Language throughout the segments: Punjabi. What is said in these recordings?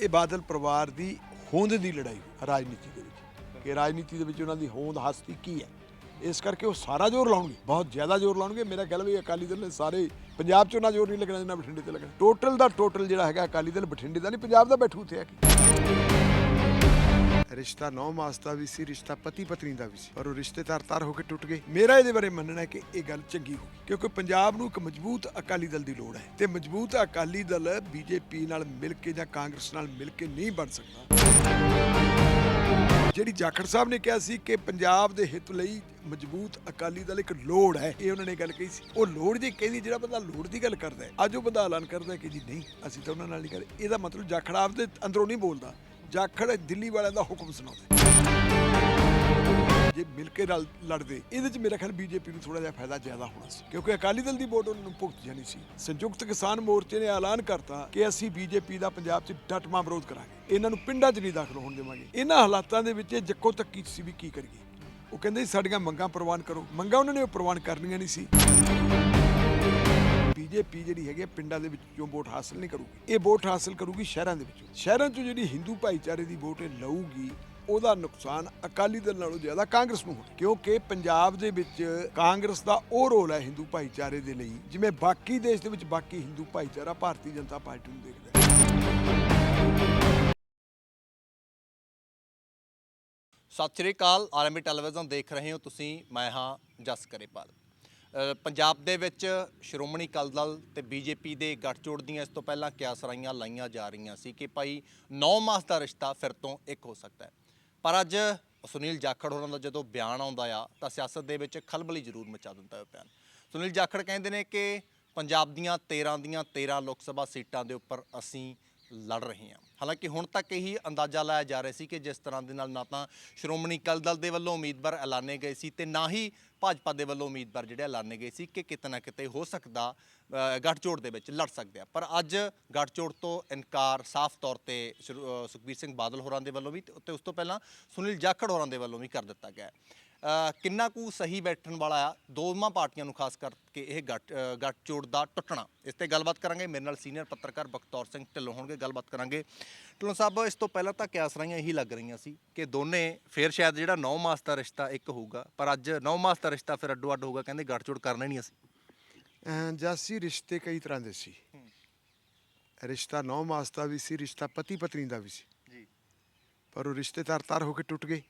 ਇਹ ਬਾਦਲ ਪਰਿਵਾਰ ਦੀ ਹੋਂਦ ਦੀ ਲੜਾਈ ਰਾਜਨੀਤੀ ਦੇ ਵਿੱਚ। ਕਿ ਰਾਜਨੀਤੀ ਦੇ ਵਿੱਚ ਉਹਨਾਂ ਦੀ ਹੋਂਦ ਹਸਤੀ ਕੀ ਹੈ? ਇਸ ਕਰਕੇ ਉਹ ਸਾਰਾ ਜ਼ੋਰ ਲਾਉਣਗੇ, ਬਹੁਤ ਜ਼ਿਆਦਾ ਜ਼ੋਰ ਲਾਉਣਗੇ। ਮੇਰਾ ਖਿਆਲ ਵੀ ਅਕਾਲੀ ਦਲ ਨੇ ਸਾਰੇ ਪੰਜਾਬ 'ਚ ਉਹਨਾਂ ਜ਼ੋਰ ਨਹੀਂ ਲੱਗਣਾ, ਜਿੰਨਾ ਬਠਿੰਡੇ ਤੇ ਲੱਗਣਾ। ਟੋਟਲ ਦਾ ਟੋਟਲ ਜਿਹੜਾ ਹੈਗਾ ਅਕਾਲੀ ਦਲ, ਬਠਿੰਡੇ ਦਾ ਨਹੀਂ, ਪੰਜਾਬ ਦਾ ਬੈਠੂ ਉੱਥੇ ਆ ਕੇ। ਰਿਸ਼ਤਾ ਨੌ ਮਾਸ ਦਾ ਵੀ ਸੀ, ਰਿਸ਼ਤਾ ਪਤੀ ਪਤਨੀ ਦਾ ਵੀ ਸੀ। ਪਰ ਉਹ ਰਿਸ਼ਤੇ ਤਾਰ ਹੋ ਕੇ ਟੁੱਟ ਗਏ। ਮੇਰਾ ਇਹਦੇ ਬਾਰੇ ਮੰਨਣਾ ਹੈ ਕਿ ਇਹ ਗੱਲ ਚੰਗੀ ਹੋ ਕਿਉਂਕਿ ਪੰਜਾਬ ਨੂੰ ਇੱਕ ਮਜ਼ਬੂਤ ਅਕਾਲੀ ਦਲ ਦੀ ਲੋੜ ਹੈ ਤੇ ਮਜ਼ਬੂਤ ਅਕਾਲੀ ਦਲ ਬੀਜੇਪੀ ਨਾਲ ਮਿਲ ਕੇ ਜਾਂ ਕਾਂਗਰਸ ਨਾਲ ਮਿਲ ਕੇ ਨਹੀਂ ਬਣ ਸਕਦਾ। ਜਿਹੜੀ ਜਾਖੜ ਸਾਹਿਬ ਨੇ ਕਿਹਾ ਸੀ ਕਿ ਪੰਜਾਬ ਦੇ ਹਿੱਤ ਲਈ ਮਜ਼ਬੂਤ ਅਕਾਲੀ ਦਲ ਇੱਕ ਲੋੜ ਹੈ, ਇਹ ਉਹਨਾਂ ਨੇ ਗੱਲ ਕਹੀ ਸੀ। ਉਹ ਲੋੜ ਜੇ ਕਹਿੰਦੀ, ਜਿਹੜਾ ਬੰਦਾ ਲੋੜ ਦੀ ਗੱਲ ਕਰਦਾ ਹੈ, ਅੱਜ ਉਹ ਬੰਦਾ ਐਲਾਨ ਕਰਦਾ ਕਿ ਜੀ ਨਹੀਂ, ਅਸੀਂ ਤਾਂ ਉਹਨਾਂ ਨਾਲ ਨਹੀਂ ਕਰਦੇ ਇਹਦਾ ਮਤਲਬ ਜਾਖੜ ਆਪ ਦੇ ਅੰਦਰੋਂ ਨਹੀਂ ਬੋਲਦਾ। ਜਾਖੜ ਦਿੱਲੀ ਵਾਲਿਆਂ ਦਾ ਹੁਕਮ ਸੁਣਾਉਂਦੇ। ਜੇ ਮਿਲ ਕੇ ਰਲ, ਲੜਦੇ, ਇਹਦੇ ਚ ਮੇਰਾ ਖਿਆਲ ਬੀਜੇਪੀ ਨੂੰ ਥੋੜਾ ਜਿਹਾ ਫਾਇਦਾ ਜ਼ਿਆਦਾ ਹੋਣਾ ਸੀ। ਕਿਉਂਕਿ ਅਕਾਲੀ ਦਲ ਦੀ ਵੋਟ ਉਹਨਾਂ ਨੂੰ ਭੁਗਤ ਜਾਣੀ ਸੀ। ਸੰਯੁਕਤ ਕਿਸਾਨ ਮੋਰਚੇ ਨੇ ਐਲਾਨ ਕਰਤਾ ਕਿ ਅਸੀਂ ਬੀਜੇਪੀ ਦਾ ਪੰਜਾਬ 'ਚ ਡਟਮਾ ਵਿਰੋਧ ਕਰਾਂਗੇ। ਇਹਨਾਂ ਨੂੰ ਪਿੰਡਾਂ 'ਚ ਨਹੀਂ ਦਾਖਲ ਹੋਣ ਦੇਵਾਂਗੇ। ਇਹਨਾਂ ਹਾਲਾਤਾਂ ਦੇ ਵਿੱਚ ਇਹ ਜੱਕੋ ਤੱਕੀ ਸੀ ਵੀ ਕੀ ਕਰੀਏ? ਉਹ ਕਹਿੰਦੇ ਸਾਡੀਆਂ ਮੰਗਾਂ ਪ੍ਰਵਾਨ ਕਰੋ। ਮੰਗਾਂ ਉਹਨਾਂ ਨੇ ਉਹ ਪ੍ਰਵਾਨ ਕਰਨੀਆਂ ਨਹੀਂ ਸੀ। ਬੀਜੇਪੀ ਜਿਹੜੀ ਹੈਗੀ ਹੈ ਪਿੰਡਾਂ ਦੇ ਵਿੱਚੋਂ ਵੋਟ ਹਾਸਲ ਨਹੀਂ ਕਰੂਗੀ। ਇਹ ਵੋਟ ਹਾਸਲ ਕਰੂਗੀ ਸ਼ਹਿਰਾਂ ਦੇ ਵਿੱਚੋਂ। ਸ਼ਹਿਰਾਂ 'ਚੋਂ ਜਿਹੜੀ ਹਿੰਦੂ ਭਾਈਚਾਰੇ ਦੀ ਵੋਟ ਇਹ ਲਊਗੀ, ਉਹਦਾ ਨੁਕਸਾਨ ਅਕਾਲੀ ਦਲ ਨਾਲੋਂ ਜ਼ਿਆਦਾ ਕਾਂਗਰਸ ਨੂੰ ਹੋਣਾ। ਕਿਉਂਕਿ ਪੰਜਾਬ ਦੇ ਵਿੱਚ ਕਾਂਗਰਸ ਦਾ ਉਹ ਰੋਲ ਹੈ ਹਿੰਦੂ ਭਾਈਚਾਰੇ ਦੇ ਲਈ, ਜਿਵੇਂ ਬਾਕੀ ਦੇਸ਼ ਦੇ ਵਿੱਚ ਬਾਕੀ ਹਿੰਦੂ ਭਾਈਚਾਰਾ ਭਾਰਤੀ ਜਨਤਾ ਪਾਰਟੀ ਨੂੰ ਦੇਖਦਾ ਹੈ। ਸਤਿ ਸ਼੍ਰੀ ਅਕਾਲ ਆਰਐਮਬੀ ਟੈਲੀਵਿਜ਼ਨ ਦੇਖ ਰਹੇ ਹੋ ਤੁਸੀਂ। ਮੈਂ ਹਾਂ ਜਸ ਕਰੇਪਾਲ ਪੰਜਾਬ ਦੇ ਵਿੱਚ ਸ਼੍ਰੋਮਣੀ ਅਕਾਲੀ ਦਲ ਤੇ ਬੀਜੇਪੀ ਦੇ ਗੱਠਜੋੜ ਦੀਆਂ ਇਸ ਤੋਂ ਪਹਿਲਾਂ ਕਿਆਸਰਾਈਆਂ ਲਾਈਆਂ ਜਾ ਰਹੀਆਂ ਸੀ ਕਿ ਭਾਈ 9 ਮਾਸ ਦਾ ਰਿਸ਼ਤਾ ਫਿਰ ਤੋਂ ਇੱਕ ਹੋ ਸਕਦਾ ਹੈ। ਪਰ ਅੱਜ ਸੁਨੀਲ ਜਾਖੜ ਹੋਰਾਂ ਦਾ ਜਦੋਂ ਬਿਆਨ ਆਉਂਦਾ ਆ, ਤਾਂ ਸਿਆਸਤ ਦੇ ਵਿੱਚ ਖਲਬਲੀ ਜ਼ਰੂਰ ਮਚਾ ਦਿੰਦਾ ਹੈ ਬਿਆਨ। ਸੁਨੀਲ ਜਾਖੜ ਕਹਿੰਦੇ ਨੇ ਕਿ ਪੰਜਾਬ ਦੀਆਂ 13 ਦੀਆਂ 13 ਲੋਕ ਸਭਾ ਸੀਟਾਂ ਦੇ ਉੱਪਰ ਅਸੀਂ ਲੜ ਰਹੇ ਹਾਂ। ਹਾਲਾਂਕਿ ਹੁਣ ਤੱਕ ਇਹੀ ਅੰਦਾਜ਼ਾ ਲਾਇਆ ਜਾ ਰਿਹਾ ਸੀ ਕਿ ਜਿਸ ਤਰ੍ਹਾਂ ਦੇ ਨਾਲ ਨਾ ਤਾਂ ਸ਼੍ਰੋਮਣੀ ਅਕਾਲੀ ਦਲ ਦੇ ਵੱਲੋਂ ਉਮੀਦਵਾਰ ਐਲਾਨੇ ਗਏ ਸੀ ਤੇ ਨਾ ਹੀ ਭਾਜਪਾ ਦੇ ਵੱਲੋਂ ਉਮੀਦਵਾਰ ਜਿਹੜੇ ਐਲਾਨੇ ਗਏ ਸੀ ਕਿ ਕਿਤੇ ਨਾ ਕਿਤੇ ਹੋ ਸਕਦਾ ਅ, ਗੱਠਜੋੜ ਦੇ ਵਿੱਚ ਲੜ ਸਕਦੇ ਆ। ਪਰ ਅੱਜ ਗੱਠਜੋੜ ਤੋਂ ਇਨਕਾਰ ਸਾਫ਼ ਤੌਰ ਤੇ ਸ਼੍ਰੋ- ਸੁਖਬੀਰ ਸਿੰਘ ਬਾਦਲ ਹੋਰਾਂ ਦੇ ਵੱਲੋਂ ਵੀ ਤੇ ਉਸ ਤੋਂ ਪਹਿਲਾਂ ਸੁਨੀਲ ਜਾਖੜ ਹੋਰਾਂ ਦੇ ਵੱਲੋਂ ਵੀ ਕਰ ਦਿੱਤਾ ਗਿਆ ਕਿੰਨਾ ਕੁ ਸਹੀ ਬੈਠਣ ਵਾਲਾ ਆ ਦੋਵਾਂ ਪਾਰਟੀਆਂ ਨੂੰ ਖਾਸ ਕਰਕੇ ਇਹ ਅ, ਗੱਠਜੋੜ ਦਾ ਟੁੱਟਣਾ। ਇਸ ਤੇ ਗੱਲਬਾਤ ਕਰਾਂਗੇ। ਮੇਰੇ ਨਾਲ ਸੀਨੀਅਰ ਪੱਤਰਕਾਰ ਬਖਤੌਰ ਸਿੰਘ ਢਿੱਲੋਂ ਹੋਣਗੇ ਗੱਲਬਾਤ ਕਰਾਂਗੇ। ਢਿੱਲੋਂ ਸਾਹਿਬ ਇਸ ਤੋਂ ਪਹਿਲਾਂ ਤਾਂ ਕਿਆਸਰਾਈਆਂ ਇਹੀ ਲੱਗ ਰਹੀਆਂ ਸੀ ਕਿ ਦੋਨੇ ਫੇਰ ਸ਼ਾਇਦ ਜਿਹੜਾ 9 ਮਾਸ ਦਾ ਰਿਸ਼ਤਾ ਇੱਕ ਹੋਊਗਾ ਪਰ ਅੱਜ 9 ਮਾਸ ਦਾ ਰਿਸ਼ਤਾ ਫਿਰ ਅੱਡੋ ਅੱਡ ਹੋਊਗਾ ਕਹਿੰਦੇ ਗੱਠਜੋੜ ਕਰਨਾ ਹੀ ਨਹੀਂ ਅਸੀਂ। ਜਾਸੀ ਰਿਸ਼ਤੇ ਕਈ ਤਰ੍ਹਾਂ ਦੇ ਸੀ। ਰਿਸ਼ਤਾ ਨੌ ਮਾਸ ਦਾ ਵੀ ਸੀ ਰਿਸ਼ਤਾ ਪਤੀ ਪਤਨੀ ਦਾ ਵੀ ਸੀ। ਜੀ। ਪਰ ਉਹ ਰਿਸ਼ਤੇ ਤਾਰ ਤਾਰ ਹੋ ਕੇ ਟੁੱਟ ਗਏ।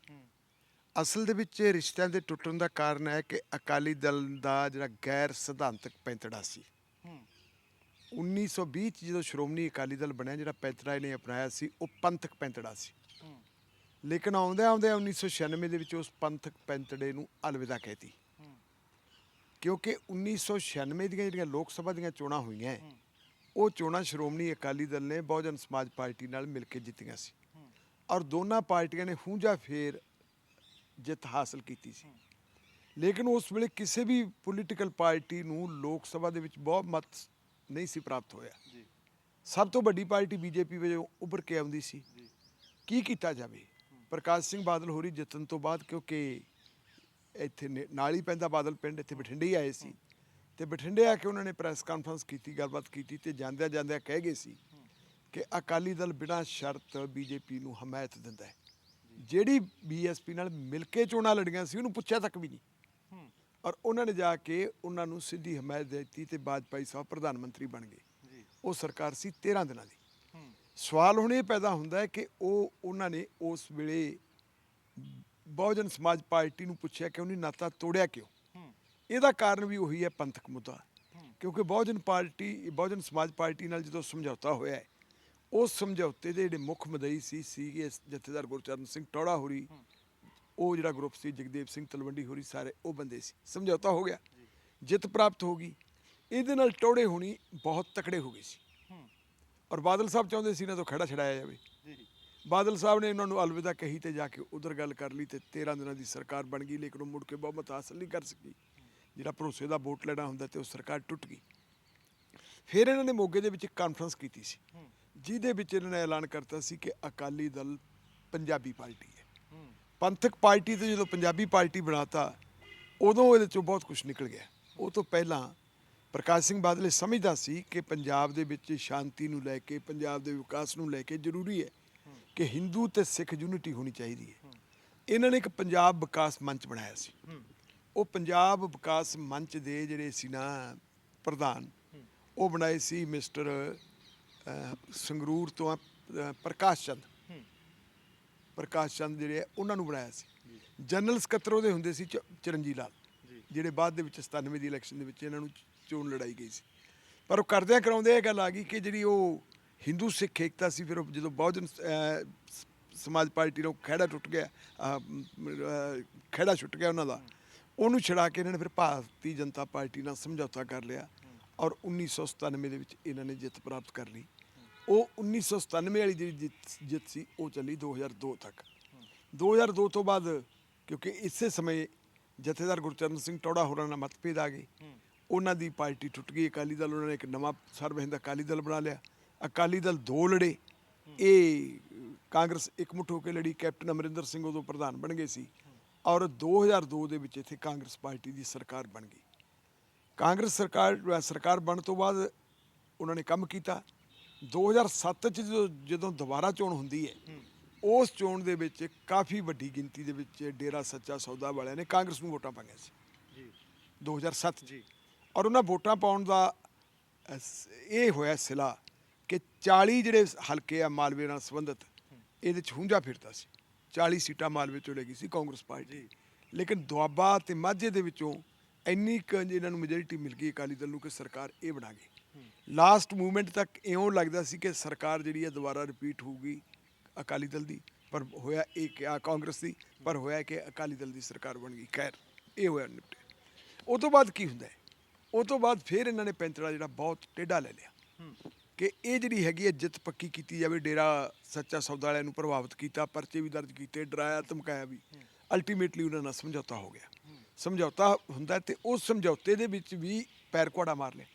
ਅਸਲ ਦੇ ਵਿੱਚ ਇਹ ਰਿਸ਼ਤਿਆਂ ਦੇ ਟੁੱਟਣ ਦਾ ਕਾਰਨ ਹੈ ਕਿ ਅਕਾਲੀ ਦਲ ਦਾ ਜਿਹੜਾ ਗੈਰ ਸਿਧਾਂਤਕ ਪੈਂਤੜਾ ਸੀ। 1920 ਚ ਜਦੋਂ ਸ਼੍ਰੋਮਣੀ ਅਕਾਲੀ ਦਲ ਬਣਿਆ ਜਿਹੜਾ ਪੈਂਤੜਾ ਇਹਨੇ ਅਪਣਾਇਆ ਸੀ ਉਹ ਪੰਥਕ ਪੈਂਤੜਾ ਸੀ। ਲੇਕਿਨ ਆਉਂਦੇ ਆਉਂਦੇ 1996 ਦੇ ਵਿੱਚ ਉਸ ਪੰਥਕ ਪੈਂਤੜੇ ਨੂੰ ਅਲਵਿਦਾ ਕਹਿਤੀ। ਕਿਉਂਕਿ 1996 ਦੀਆਂ ਜਿਹੜੀਆਂ ਲੋਕ ਸਭਾ ਦੀਆਂ ਚੋਣਾਂ ਹੋਈਆਂ ਉਹ ਚੋਣਾਂ ਸ਼੍ਰੋਮਣੀ ਅਕਾਲੀ ਦਲ ਨੇ ਬਹੁਜਨ ਸਮਾਜ ਪਾਰਟੀ ਨਾਲ ਮਿਲ ਕੇ ਜਿੱਤੀਆਂ ਸੀ। ਔਰ ਦੋਨਾਂ ਪਾਰਟੀਆਂ ਨੇ ਖੂੰਜਾ ਫੇਰ ਜਿੱਤ ਹਾਸਲ ਕੀਤੀ ਸੀ। ਲੇਕਿਨ ਉਸ ਵੇਲੇ ਕਿਸੇ ਵੀ ਪੋਲੀਟੀਕਲ ਪਾਰਟੀ ਨੂੰ ਲੋਕ ਸਭਾ ਦੇ ਵਿੱਚ ਬਹੁਤ ਮਤ ਨਹੀਂ ਸੀ ਪ੍ਰਾਪਤ ਹੋਇਆ। ਜੀ। ਸਭ ਤੋਂ ਵੱਡੀ ਪਾਰਟੀ ਬੀਜੇਪੀ ਵਜੋਂ ਉੱਭਰ ਕੇ ਆਉਂਦੀ ਸੀ। ਕੀ ਕੀਤਾ ਜਾਵੇ? ਪ੍ਰਕਾਸ਼ ਸਿੰਘ ਬਾਦਲ ਹੋਰੀ ਜਿੱਤਣ ਤੋਂ ਬਾਅਦ ਕਿਉਂਕਿ ਇੱਥੇ ਨਾਲ ਹੀ ਪੈਂਦਾ ਬਾਦਲ ਪਿੰਡ ਇੱਥੇ ਬਠਿੰਡੇ ਹੀ ਆਏ ਸੀ। ਤੇ ਬਠਿੰਡੇ ਆ ਕੇ ਉਹਨਾਂ ਨੇ ਪ੍ਰੈਸ ਕਾਨਫਰੰਸ ਕੀਤੀ ਗੱਲਬਾਤ ਕੀਤੀ ਤੇ ਜਾਂਦਿਆਂ ਜਾਂਦਿਆਂ ਕਹਿ ਗਏ ਸੀ ਕਿ ਅਕਾਲੀ ਦਲ ਬਿਨਾਂ ਸ਼ਰਤ ਬੀਜੇਪੀ ਨੂੰ ਹਮਾਇਤ ਦਿੰਦਾ ਹੈ। ਜਿਹੜੀ ਬੀਐਸਪੀ ਨਾਲ ਮਿਲ ਕੇ ਚੋਣਾਂ ਲੜੀਆਂ ਸੀ ਉਹਨੂੰ ਪੁੱਛਿਆ ਤੱਕ ਵੀ ਨਹੀਂ। ਔਰ ਉਹਨਾਂ ਨੇ ਜਾ ਕੇ ਉਹਨਾਂ ਨੂੰ ਸਿੱਧੀ ਹਮਾਇਤ ਦੇ ਦਿੱਤੀ ਤੇ ਬਾਜਪਾਈ ਸਾਹਿਬ ਪ੍ਰਧਾਨ ਮੰਤਰੀ ਬਣ ਗਏ। ਉਹ ਸਰਕਾਰ ਸੀ 13 ਦਿਨਾਂ ਦੀ। ਸਵਾਲ ਹੁਣ ਇਹ ਪੈਦਾ ਹੁੰਦਾ ਹੈ ਕਿ ਉਹ ਉਹਨਾਂ ਨੇ ਉਸ ਵੇਲੇ ਬਹੁਜਨ ਸਮਾਜ ਪਾਰਟੀ ਨੂੰ ਪੁੱਛਿਆ ਕਿ ਉਹਨੇ ਨਾਤਾ ਤੋੜਿਆ ਕਿਉਂ? ਇਹਦਾ ਕਾਰਨ ਵੀ ਉਹੀ ਹੈ ਪੰਥਕ ਮੁੱਦਾ। ਕਿਉਂਕਿ ਬਹੁਜਨ ਪਾਰਟੀ ਬਹੁਜਨ ਸਮਾਜ ਪਾਰਟੀ ਨਾਲ ਜਦੋਂ ਸਮਝੌਤਾ ਹੋਇਆ ਹੈ ਉਸ ਸਮਝੌਤੇ ਦੇ ਜਿਹੜੇ ਮੁੱਖ ਮਦਈ ਸੀ ਸੀਗੇ ਜਥੇਦਾਰ ਗੁਰਚਰਨ ਸਿੰਘ ਟੌੜਾ ਹੋਰੀ ਉਹ ਜਿਹੜਾ ਗਰੁੱਪ ਸੀ ਜਗਦੇਵ ਸਿੰਘ ਤਲਵੰਡੀ ਹੋਰੀ ਸਾਰੇ ਉਹ ਬੰਦੇ ਸੀ। ਸਮਝੌਤਾ ਹੋ ਗਿਆ। ਜਿੱਤ ਪ੍ਰਾਪਤ ਹੋ ਗਈ। ਇਹਦੇ ਨਾਲ ਟੌੜੇ ਹੋਣੀ ਬਹੁਤ ਤਕੜੇ ਹੋ ਗਏ ਸੀ। ਔਰ ਬਾਦਲ ਸਾਹਿਬ ਚਾਹੁੰਦੇ ਸੀ ਨਾ ਤੋਂ ਖੜਾ ਛਡਾਇਆ ਜਾਵੇ। ਬਾਦਲ ਸਾਹਿਬ ਨੇ ਉਹਨਾਂ ਨੂੰ ਅਲਵਿਦਾ ਕਹੀ ਤੇ ਜਾ ਕੇ ਉਧਰ ਗੱਲ ਕਰ ਲਈ ਤੇ 13 ਦਿਨਾਂ ਦੀ ਸਰਕਾਰ ਬਣ ਗਈ ਲੇਕਿਨ ਉਹ ਮੁੜ ਕੇ ਬਹੁਮਤ ਹਾਸਲ ਨਹੀਂ ਕਰ ਸਕੀ। ਜਿਹੜਾ ਭਰੋਸੇ ਦਾ ਵੋਟ ਲੈਣਾ ਹੁੰਦਾ ਤੇ ਉਹ ਸਰਕਾਰ ਟੁੱਟ ਗਈ। ਫਿਰ ਇਹਨਾਂ ਨੇ ਮੋਗੇ ਦੇ ਵਿੱਚ ਇੱਕ ਕਾਨਫਰੰਸ ਕੀਤੀ ਸੀ। ਜਿਹਦੇ ਵਿੱਚ ਇਹਨਾਂ ਨੇ ਐਲਾਨ ਕਰਤਾ ਸੀ ਕਿ ਅਕਾਲੀ ਦਲ ਪੰਜਾਬੀ ਪਾਰਟੀ ਹੈ। ਪੰਥਕ ਪਾਰਟੀ ਤੋਂ ਜਦੋਂ ਪੰਜਾਬੀ ਪਾਰਟੀ ਬਣਾਤਾ ਉਦੋਂ ਇਹਦੇ ਚੋਂ ਬਹੁਤ ਕੁਝ ਨਿਕਲ ਗਿਆ। ਉਹ ਤੋਂ ਪਹਿਲਾਂ ਪ੍ਰਕਾਸ਼ ਸਿੰਘ ਬਾਦਲ ਇਹ ਸਮਝਦਾ ਸੀ ਕਿ ਪੰਜਾਬ ਦੇ ਵਿੱਚ ਸ਼ਾਂਤੀ ਨੂੰ ਲੈ ਕੇ ਪੰਜਾਬ ਦੇ ਵਿਕਾਸ ਨੂੰ ਲੈ ਕੇ ਜ਼ਰੂਰੀ ਹੈ ਕਿ ਹਿੰਦੂ ਤੇ ਸਿੱਖ ਯੂਨਿਟੀ ਹੋਣੀ ਚਾਹੀਦੀ ਹੈ। ਇਹਨਾਂ ਨੇ ਇੱਕ ਪੰਜਾਬ ਵਿਕਾਸ ਮੰਚ ਬਣਾਇਆ ਸੀ। ਉਹ ਪੰਜਾਬ ਵਿਕਾਸ ਮੰਚ ਦੇ ਜਿਹੜੇ ਸੀ ਨਾ ਪ੍ਰਧਾਨ ਉਹ ਬਣਾਏ ਸੀ ਮਿਸਟਰ ਸੰਗਰੂਰ ਤੋਂ ਆ, ਪ੍ਰਕਾਸ਼ ਚੰਦ। ਪ੍ਰਕਾਸ਼ ਚੰਦ ਜਿਹੜੇ ਉਹਨਾਂ ਨੂੰ ਬਣਾਇਆ ਸੀ। ਜਨਰਲ ਸਕੱਤਰ ਉਹਦੇ ਹੁੰਦੇ ਸੀ ਚਰਨਜੀਤ ਲਾਲ। ਜਿਹੜੇ ਬਾਅਦ ਦੇ ਵਿੱਚ 97 ਦੀ ਇਲੈਕਸ਼ਨ ਦੇ ਵਿੱਚ ਇਹਨਾਂ ਨੂੰ ਚੋਣ ਲੜਾਈ ਗਈ ਸੀ। ਪਰ ਉਹ ਕਰਦਿਆਂ ਕਰਾਉਂਦੇ ਇਹ ਗੱਲ ਆ ਗਈ ਕਿ ਜਿਹੜੀ ਉਹ ਹਿੰਦੂ ਸਿੱਖ ਏਕਤਾ ਸੀ ਫਿਰ ਉਹ ਜਦੋਂ ਬਹੁਜਨ ਸਮਾਜ ਪਾਰਟੀ ਨੂੰ ਖਹਿੜਾ ਟੁੱਟ ਗਿਆ ਖਹਿੜਾ ਛੁੱਟ ਗਿਆ ਉਹਨਾਂ ਦਾ। ਉਹਨੂੰ ਛੜਾ ਕੇ ਇਹਨਾਂ ਨੇ ਫਿਰ ਭਾਰਤੀ ਜਨਤਾ ਪਾਰਟੀ ਨਾਲ ਸਮਝੌਤਾ ਕਰ ਲਿਆ। ਔਰ 1997 ਦੇ ਵਿੱਚ ਇਹਨਾਂ ਨੇ ਜਿੱਤ ਪ੍ਰਾਪਤ ਕਰ ਲਈ। ਉਹ 1997 ਵਾਲੀ ਜਿਹੜੀ ਜਿੱਤ ਜਿੱਤ ਸੀ, ਉਹ ਚੱਲੀ 2002 ਤੱਕ। 2002 ਤੋਂ ਬਾਅਦ ਕਿਉਂਕਿ ਇਸੇ ਸਮੇਂ ਜਥੇਦਾਰ ਗੁਰਚਰਨ ਸਿੰਘ ਟੌੜਾ ਹੋਰਾਂ ਨਾਲ ਮਤਭੇਦ ਆ ਗਏ। ਉਹਨਾਂ ਦੀ ਪਾਰਟੀ ਟੁੱਟ ਗਈ, ਅਕਾਲੀ ਦਲ ਉਹਨਾਂ ਨੇ ਇੱਕ ਨਵਾਂ ਸਰਬਹਿੰਦ ਅਕਾਲੀ ਦਲ ਬਣਾ ਲਿਆ। ਅਕਾਲੀ ਦਲ ਦੋ ਲੜੇ। ਇਹ ਕਾਂਗਰਸ ਇਕਮੁੱਠ ਹੋ ਕੇ ਲੜੀ, ਕੈਪਟਨ ਅਮਰਿੰਦਰ ਸਿੰਘ ਉਦੋਂ ਪ੍ਰਧਾਨ ਬਣ ਗਏ ਸੀ। ਔਰ 2002 ਦੇ ਵਿੱਚ ਇੱਥੇ ਕਾਂਗਰਸ ਪਾਰਟੀ ਦੀ ਸਰਕਾਰ ਬਣ ਗਈ। ਕਾਂਗਰਸ ਸਰਕਾਰ ਸਰਕਾਰ ਬਣਨ ਤੋਂ ਬਾਅਦ ਉਹਨਾਂ ਨੇ ਕੰਮ ਕੀਤਾ। 2007 ਚ ਜਦੋਂ ਦੁਬਾਰਾ ਚੋਣ ਹੁੰਦੀ ਹੈ ਉਸ ਚੋਣ ਦੇ ਵਿੱਚ ਕਾਫੀ ਵੱਡੀ ਗਿਣਤੀ ਦੇ ਵਿੱਚ ਡੇਰਾ ਸੱਚਾ ਸੌਦਾ ਵਾਲਿਆਂ ਨੇ ਕਾਂਗਰਸ ਨੂੰ ਵੋਟਾਂ ਪਾਈਆਂ ਸੀ। ਜੀ। 2007 ਜੀ। ਔਰ ਉਹਨਾਂ ਵੋਟਾਂ ਪਾਉਣ ਦਾ ਇਹ ਹੋਇਆ ਸਿਲਾ ਕਿ 40 ਜਿਹੜੇ ਹਲਕੇ ਆ ਮਾਲਵੇ ਨਾਲ ਸੰਬੰਧਿਤ ਇਹਦੇ ਚ ਹੁੰਜਾ ਫਿਰਦਾ ਸੀ। 40 ਸੀਟਾਂ ਮਾਲਵੇ ਚੋਂ ਲੱਗੀ ਸੀ ਕਾਂਗਰਸ ਪਾਰਟੀ। ਲੇਕਿਨ ਦੁਆਬਾ ਤੇ ਮਾਝੇ ਦੇ ਵਿੱਚੋਂ ਇੰਨੀ ਕੁ ਇਹਨਾਂ ਨੂੰ ਮੈਜੋਰਿਟੀ ਮਿਲ ਗਈ ਅਕਾਲੀ ਦਲ ਨੂੰ ਕਿ ਸਰਕਾਰ ਇਹ ਬਣਾ ਗਈ। ਲਾਸਟ ਮੂਵਮੈਂਟ ਤੱਕ ਇਉਂ ਲੱਗਦਾ ਸੀ ਕਿ ਸਰਕਾਰ ਜਿਹੜੀ ਹੈ ਦੁਬਾਰਾ ਰਿਪੀਟ ਹੋਊਗੀ ਅਕਾਲੀ ਦਲ ਦੀ ਪਰ ਹੋਇਆ ਇਹ ਕਿ ਆ ਕਾਂਗਰਸ ਦੀ ਪਰ ਹੋਇਆ ਕਿ ਅਕਾਲੀ ਦਲ ਦੀ ਸਰਕਾਰ ਬਣ ਗਈ। ਖੈਰ ਇਹ ਹੋਇਆ ਨਿਪਟੇ। ਉਹ ਤੋਂ ਬਾਅਦ ਕੀ ਹੁੰਦਾ ਹੈ? ਉਹ ਤੋਂ ਬਾਅਦ ਫਿਰ ਇਹਨਾਂ ਨੇ ਪੈਂਤੜਾ ਜਿਹੜਾ ਬਹੁਤ ਟੇਢਾ ਲੈ ਲਿਆ। ਕਿ ਇਹ ਜਿਹੜੀ ਹੈਗੀ ਹੈ ਜਿੱਤ ਪੱਕੀ ਕੀਤੀ ਜਾਵੇ ਡੇਰਾ ਸੱਚਾ ਸੌਦਾ ਵਾਲਿਆਂ ਨੂੰ ਪ੍ਰਭਾਵਿਤ ਕੀਤਾ ਪਰਚੇ ਵੀ ਦਰਜ ਕੀਤੇ ਡਰਾਇਆ ਧਮਕਾਇਆ ਵੀ। ਅਲਟੀਮੇਟਲੀ ਉਹਨਾਂ ਨਾਲ ਸਮਝੌਤਾ ਹੋ ਗਿਆ। ਸਮਝੌਤਾ ਹੁੰਦਾ ਤੇ ਉਸ ਸਮਝੌਤੇ ਦੇ ਵਿੱਚ ਵੀ ਪੈਰ ਘੋੜਾ ਮਾਰ ਲਿਆ।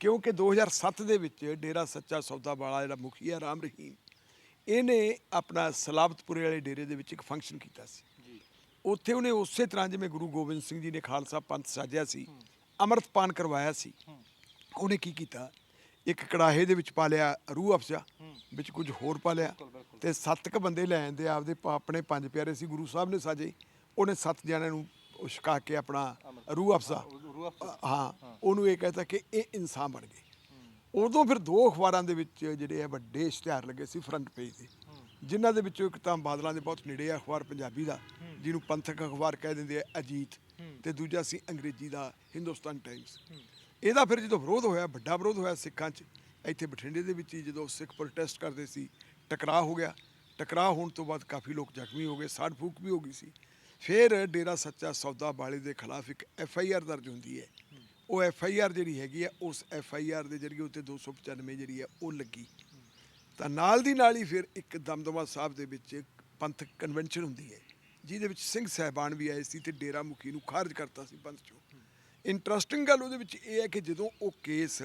ਕਿਉਂਕਿ 2007 ਦੇ ਵਿੱਚ ਡੇਰਾ ਸੱਚਾ ਸੌਦਾ ਵਾਲਾ ਜਿਹੜਾ ਮੁਖੀ ਹੈ ਰਾਮ ਰਹੀਮ ਇਹਨੇ ਆਪਣਾ ਸਲਾਬਤਪੁਰੇ ਵਾਲੇ ਡੇਰੇ ਦੇ ਵਿੱਚ ਇੱਕ ਫੰਕਸ਼ਨ ਕੀਤਾ ਸੀ। ਉੱਥੇ ਉਹਨੇ ਉਸੇ ਤਰ੍ਹਾਂ ਜਿਵੇਂ ਗੁਰੂ ਗੋਬਿੰਦ ਸਿੰਘ ਜੀ ਨੇ ਖਾਲਸਾ ਪੰਥ ਸਾਜਿਆ ਸੀ ਅੰਮ੍ਰਿਤਪਾਨ ਕਰਵਾਇਆ ਸੀ। ਉਹਨੇ ਕੀ ਕੀਤਾ? ਇੱਕ ਕੜਾਹੇ ਦੇ ਵਿੱਚ ਪਾ ਲਿਆ ਰੂਹ ਅਫਜ਼ਾ ਵਿੱਚ ਕੁਝ ਹੋਰ ਪਾ ਲਿਆ ਤੇ ਸੱਤ ਕ ਬੰਦੇ ਲੈ ਆਂਦੇ ਆਪਦੇ ਆਪਣੇ ਪੰਜ ਪਿਆਰੇ ਸੀ ਗੁਰੂ ਸਾਹਿਬ ਨੇ ਸਾਜੇ। ਉਹਨੇ ਸੱਤ ਜਣਿਆਂ ਨੂੰ ਉਹ ਛਕਾ ਕੇ ਆਪਣਾ ਰੂਹ ਅਫਜ਼ਾ। ਹਾਂ ਉਹਨੂੰ ਇਹ ਕਹਤਾ ਕਿ ਇਹ ਇਨਸਾਨ ਬਣ ਗਏ। ਉਦੋਂ ਫਿਰ ਦੋ ਅਖਬਾਰਾਂ ਦੇ ਵਿੱਚ ਜਿਹੜੇ ਆ ਵੱਡੇ ਇਸ਼ਤਿਹਾਰ ਲੱਗੇ ਸੀ ਫਰੰਟ ਪੇਜ ਤੇ। ਜਿਨ੍ਹਾਂ ਦੇ ਵਿੱਚੋਂ ਇੱਕ ਤਾਂ ਬਾਦਲਾਂ ਦੇ ਬਹੁਤ ਨੇੜੇ ਆ ਅਖਬਾਰ ਪੰਜਾਬੀ ਦਾ ਜਿਹਨੂੰ ਪੰਥਕ ਅਖਬਾਰ ਕਹਿ ਦਿੰਦੇ ਆ ਅਜੀਤ। ਤੇ ਦੂਜਾ ਸੀ ਅੰਗਰੇਜ਼ੀ ਦਾ ਹਿੰਦੁਸਤਾਨ ਟਾਈਮਸ ਇਹਦਾ ਫਿਰ ਜਦੋਂ ਵਿਰੋਧ ਹੋਇਆ ਵੱਡਾ ਵਿਰੋਧ ਹੋਇਆ ਸਿੱਖਾਂ 'ਚ ਇੱਥੇ ਬਠਿੰਡੇ ਦੇ ਵਿੱਚ ਜਦੋਂ ਸਿੱਖ ਪ੍ਰੋਟੈਸਟ ਕਰਦੇ ਸੀ ਟਕਰਾਅ ਹੋ ਗਿਆ। ਟਕਰਾਅ ਹੋਣ ਤੋਂ ਬਾਅਦ ਕਾਫੀ ਲੋਕ ਜ਼ਖਮੀ ਹੋ ਗਏ ਸਾੜ ਫੂਕ ਵੀ ਹੋ ਗਈ ਸੀ। ਫਿਰ ਡੇਰਾ ਸੱਚਾ ਸੌਦਾ ਵਾਲੇ ਦੇ ਖਿਲਾਫ ਇੱਕ ਐਫ ਆਈ ਆਰ ਦਰਜ ਹੁੰਦੀ ਹੈ। ਉਹ ਐਫ ਆਈ ਆਰ ਜਿਹੜੀ ਹੈਗੀ ਆ ਉਸ ਐਫ ਆਈ ਆਰ ਦੇ ਜਰੀਏ ਉੱਤੇ 295 ਜਿਹੜੀ ਹੈ ਉਹ ਲੱਗੀ। ਤਾਂ ਨਾਲ ਦੀ ਨਾਲ ਹੀ ਫਿਰ ਇੱਕ ਦਮਦਮਾ ਸਾਹਿਬ ਦੇ ਵਿੱਚ ਪੰਥਕ ਕਨਵੈਨਸ਼ਨ ਹੁੰਦੀ ਹੈ ਜਿਹਦੇ ਵਿੱਚ ਸਿੰਘ ਸਹਿਬਾਨ ਵੀ ਆਏ ਸੀ ਤੇ ਡੇਰਾ ਮੁਖੀ ਨੂੰ ਖਾਰਜ ਕਰਤਾ ਸੀ ਪੰਥ ਚੋਂ। ਇੰਟਰਸਟਿੰਗ ਗੱਲ ਉਹਦੇ ਵਿੱਚ ਇਹ ਹੈ ਕਿ ਜਦੋਂ ਉਹ ਕੇਸ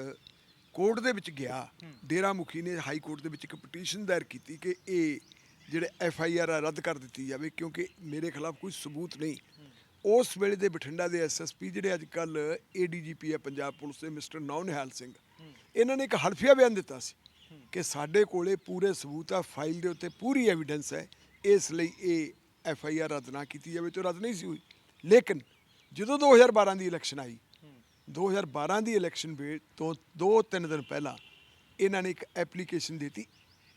ਕੋਰਟ ਦੇ ਵਿੱਚ ਗਿਆ ਡੇਰਾ ਮੁਖੀ ਨੇ ਹਾਈ ਕੋਰਟ ਦੇ ਵਿੱਚ ਇੱਕ ਪਟੀਸ਼ਨ ਦਾਇਰ ਕੀਤੀ ਕਿ ਇਹ ਜਿਹੜੇ ਐਫ ਆਈ ਆਰ ਰੱਦ ਕਰ ਦਿੱਤੀ ਜਾਵੇ ਕਿਉਂਕਿ ਮੇਰੇ ਖਿਲਾਫ ਕੋਈ ਸਬੂਤ ਨਹੀਂ। ਉਸ ਵੇਲੇ ਦੇ ਬਠਿੰਡਾ ਦੇ ਐਸਐਸਪੀ ਜਿਹੜੇ ਅੱਜ ਕੱਲ ਏਡੀਜੀਪੀ ਹੈ ਪੰਜਾਬ ਪੁਲਿਸ ਦੇ ਮਿਸਟਰ ਨੌ ਨਿਹਾਲ ਸਿੰਘ, ਇਹਨਾਂ ਨੇ ਇੱਕ ਹਲਫੀਆ ਬਿਆਨ ਦਿੱਤਾ ਸੀ ਕਿ ਸਾਡੇ ਕੋਲੇ ਪੂਰੇ ਸਬੂਤ ਆ, ਫਾਈਲ ਦੇ ਉੱਤੇ ਪੂਰੀ ਐਵੀਡੈਂਸ ਹੈ, ਇਸ ਲਈ ਇਹ ਐਫ ਆਈ ਆਰ ਰੱਦ ਨਾ ਕੀਤੀ ਜਾਵੇ ਤੇ ਰੱਦ ਨਹੀਂ ਸੀ ਹੋਈ। ਲੇਕਿਨ ਜਦੋਂ 2012 ਦੀ ਇਲੈਕਸ਼ਨ ਆਈ 2012 ਦੀ ਇਲੈਕਸ਼ਨ ਵੇ ਤੋਂ 2-3 ਦਿਨ ਪਹਿਲਾਂ ਇਹਨਾਂ ਨੇ ਇੱਕ ਐਪਲੀਕੇਸ਼ਨ ਦਿੱਤੀ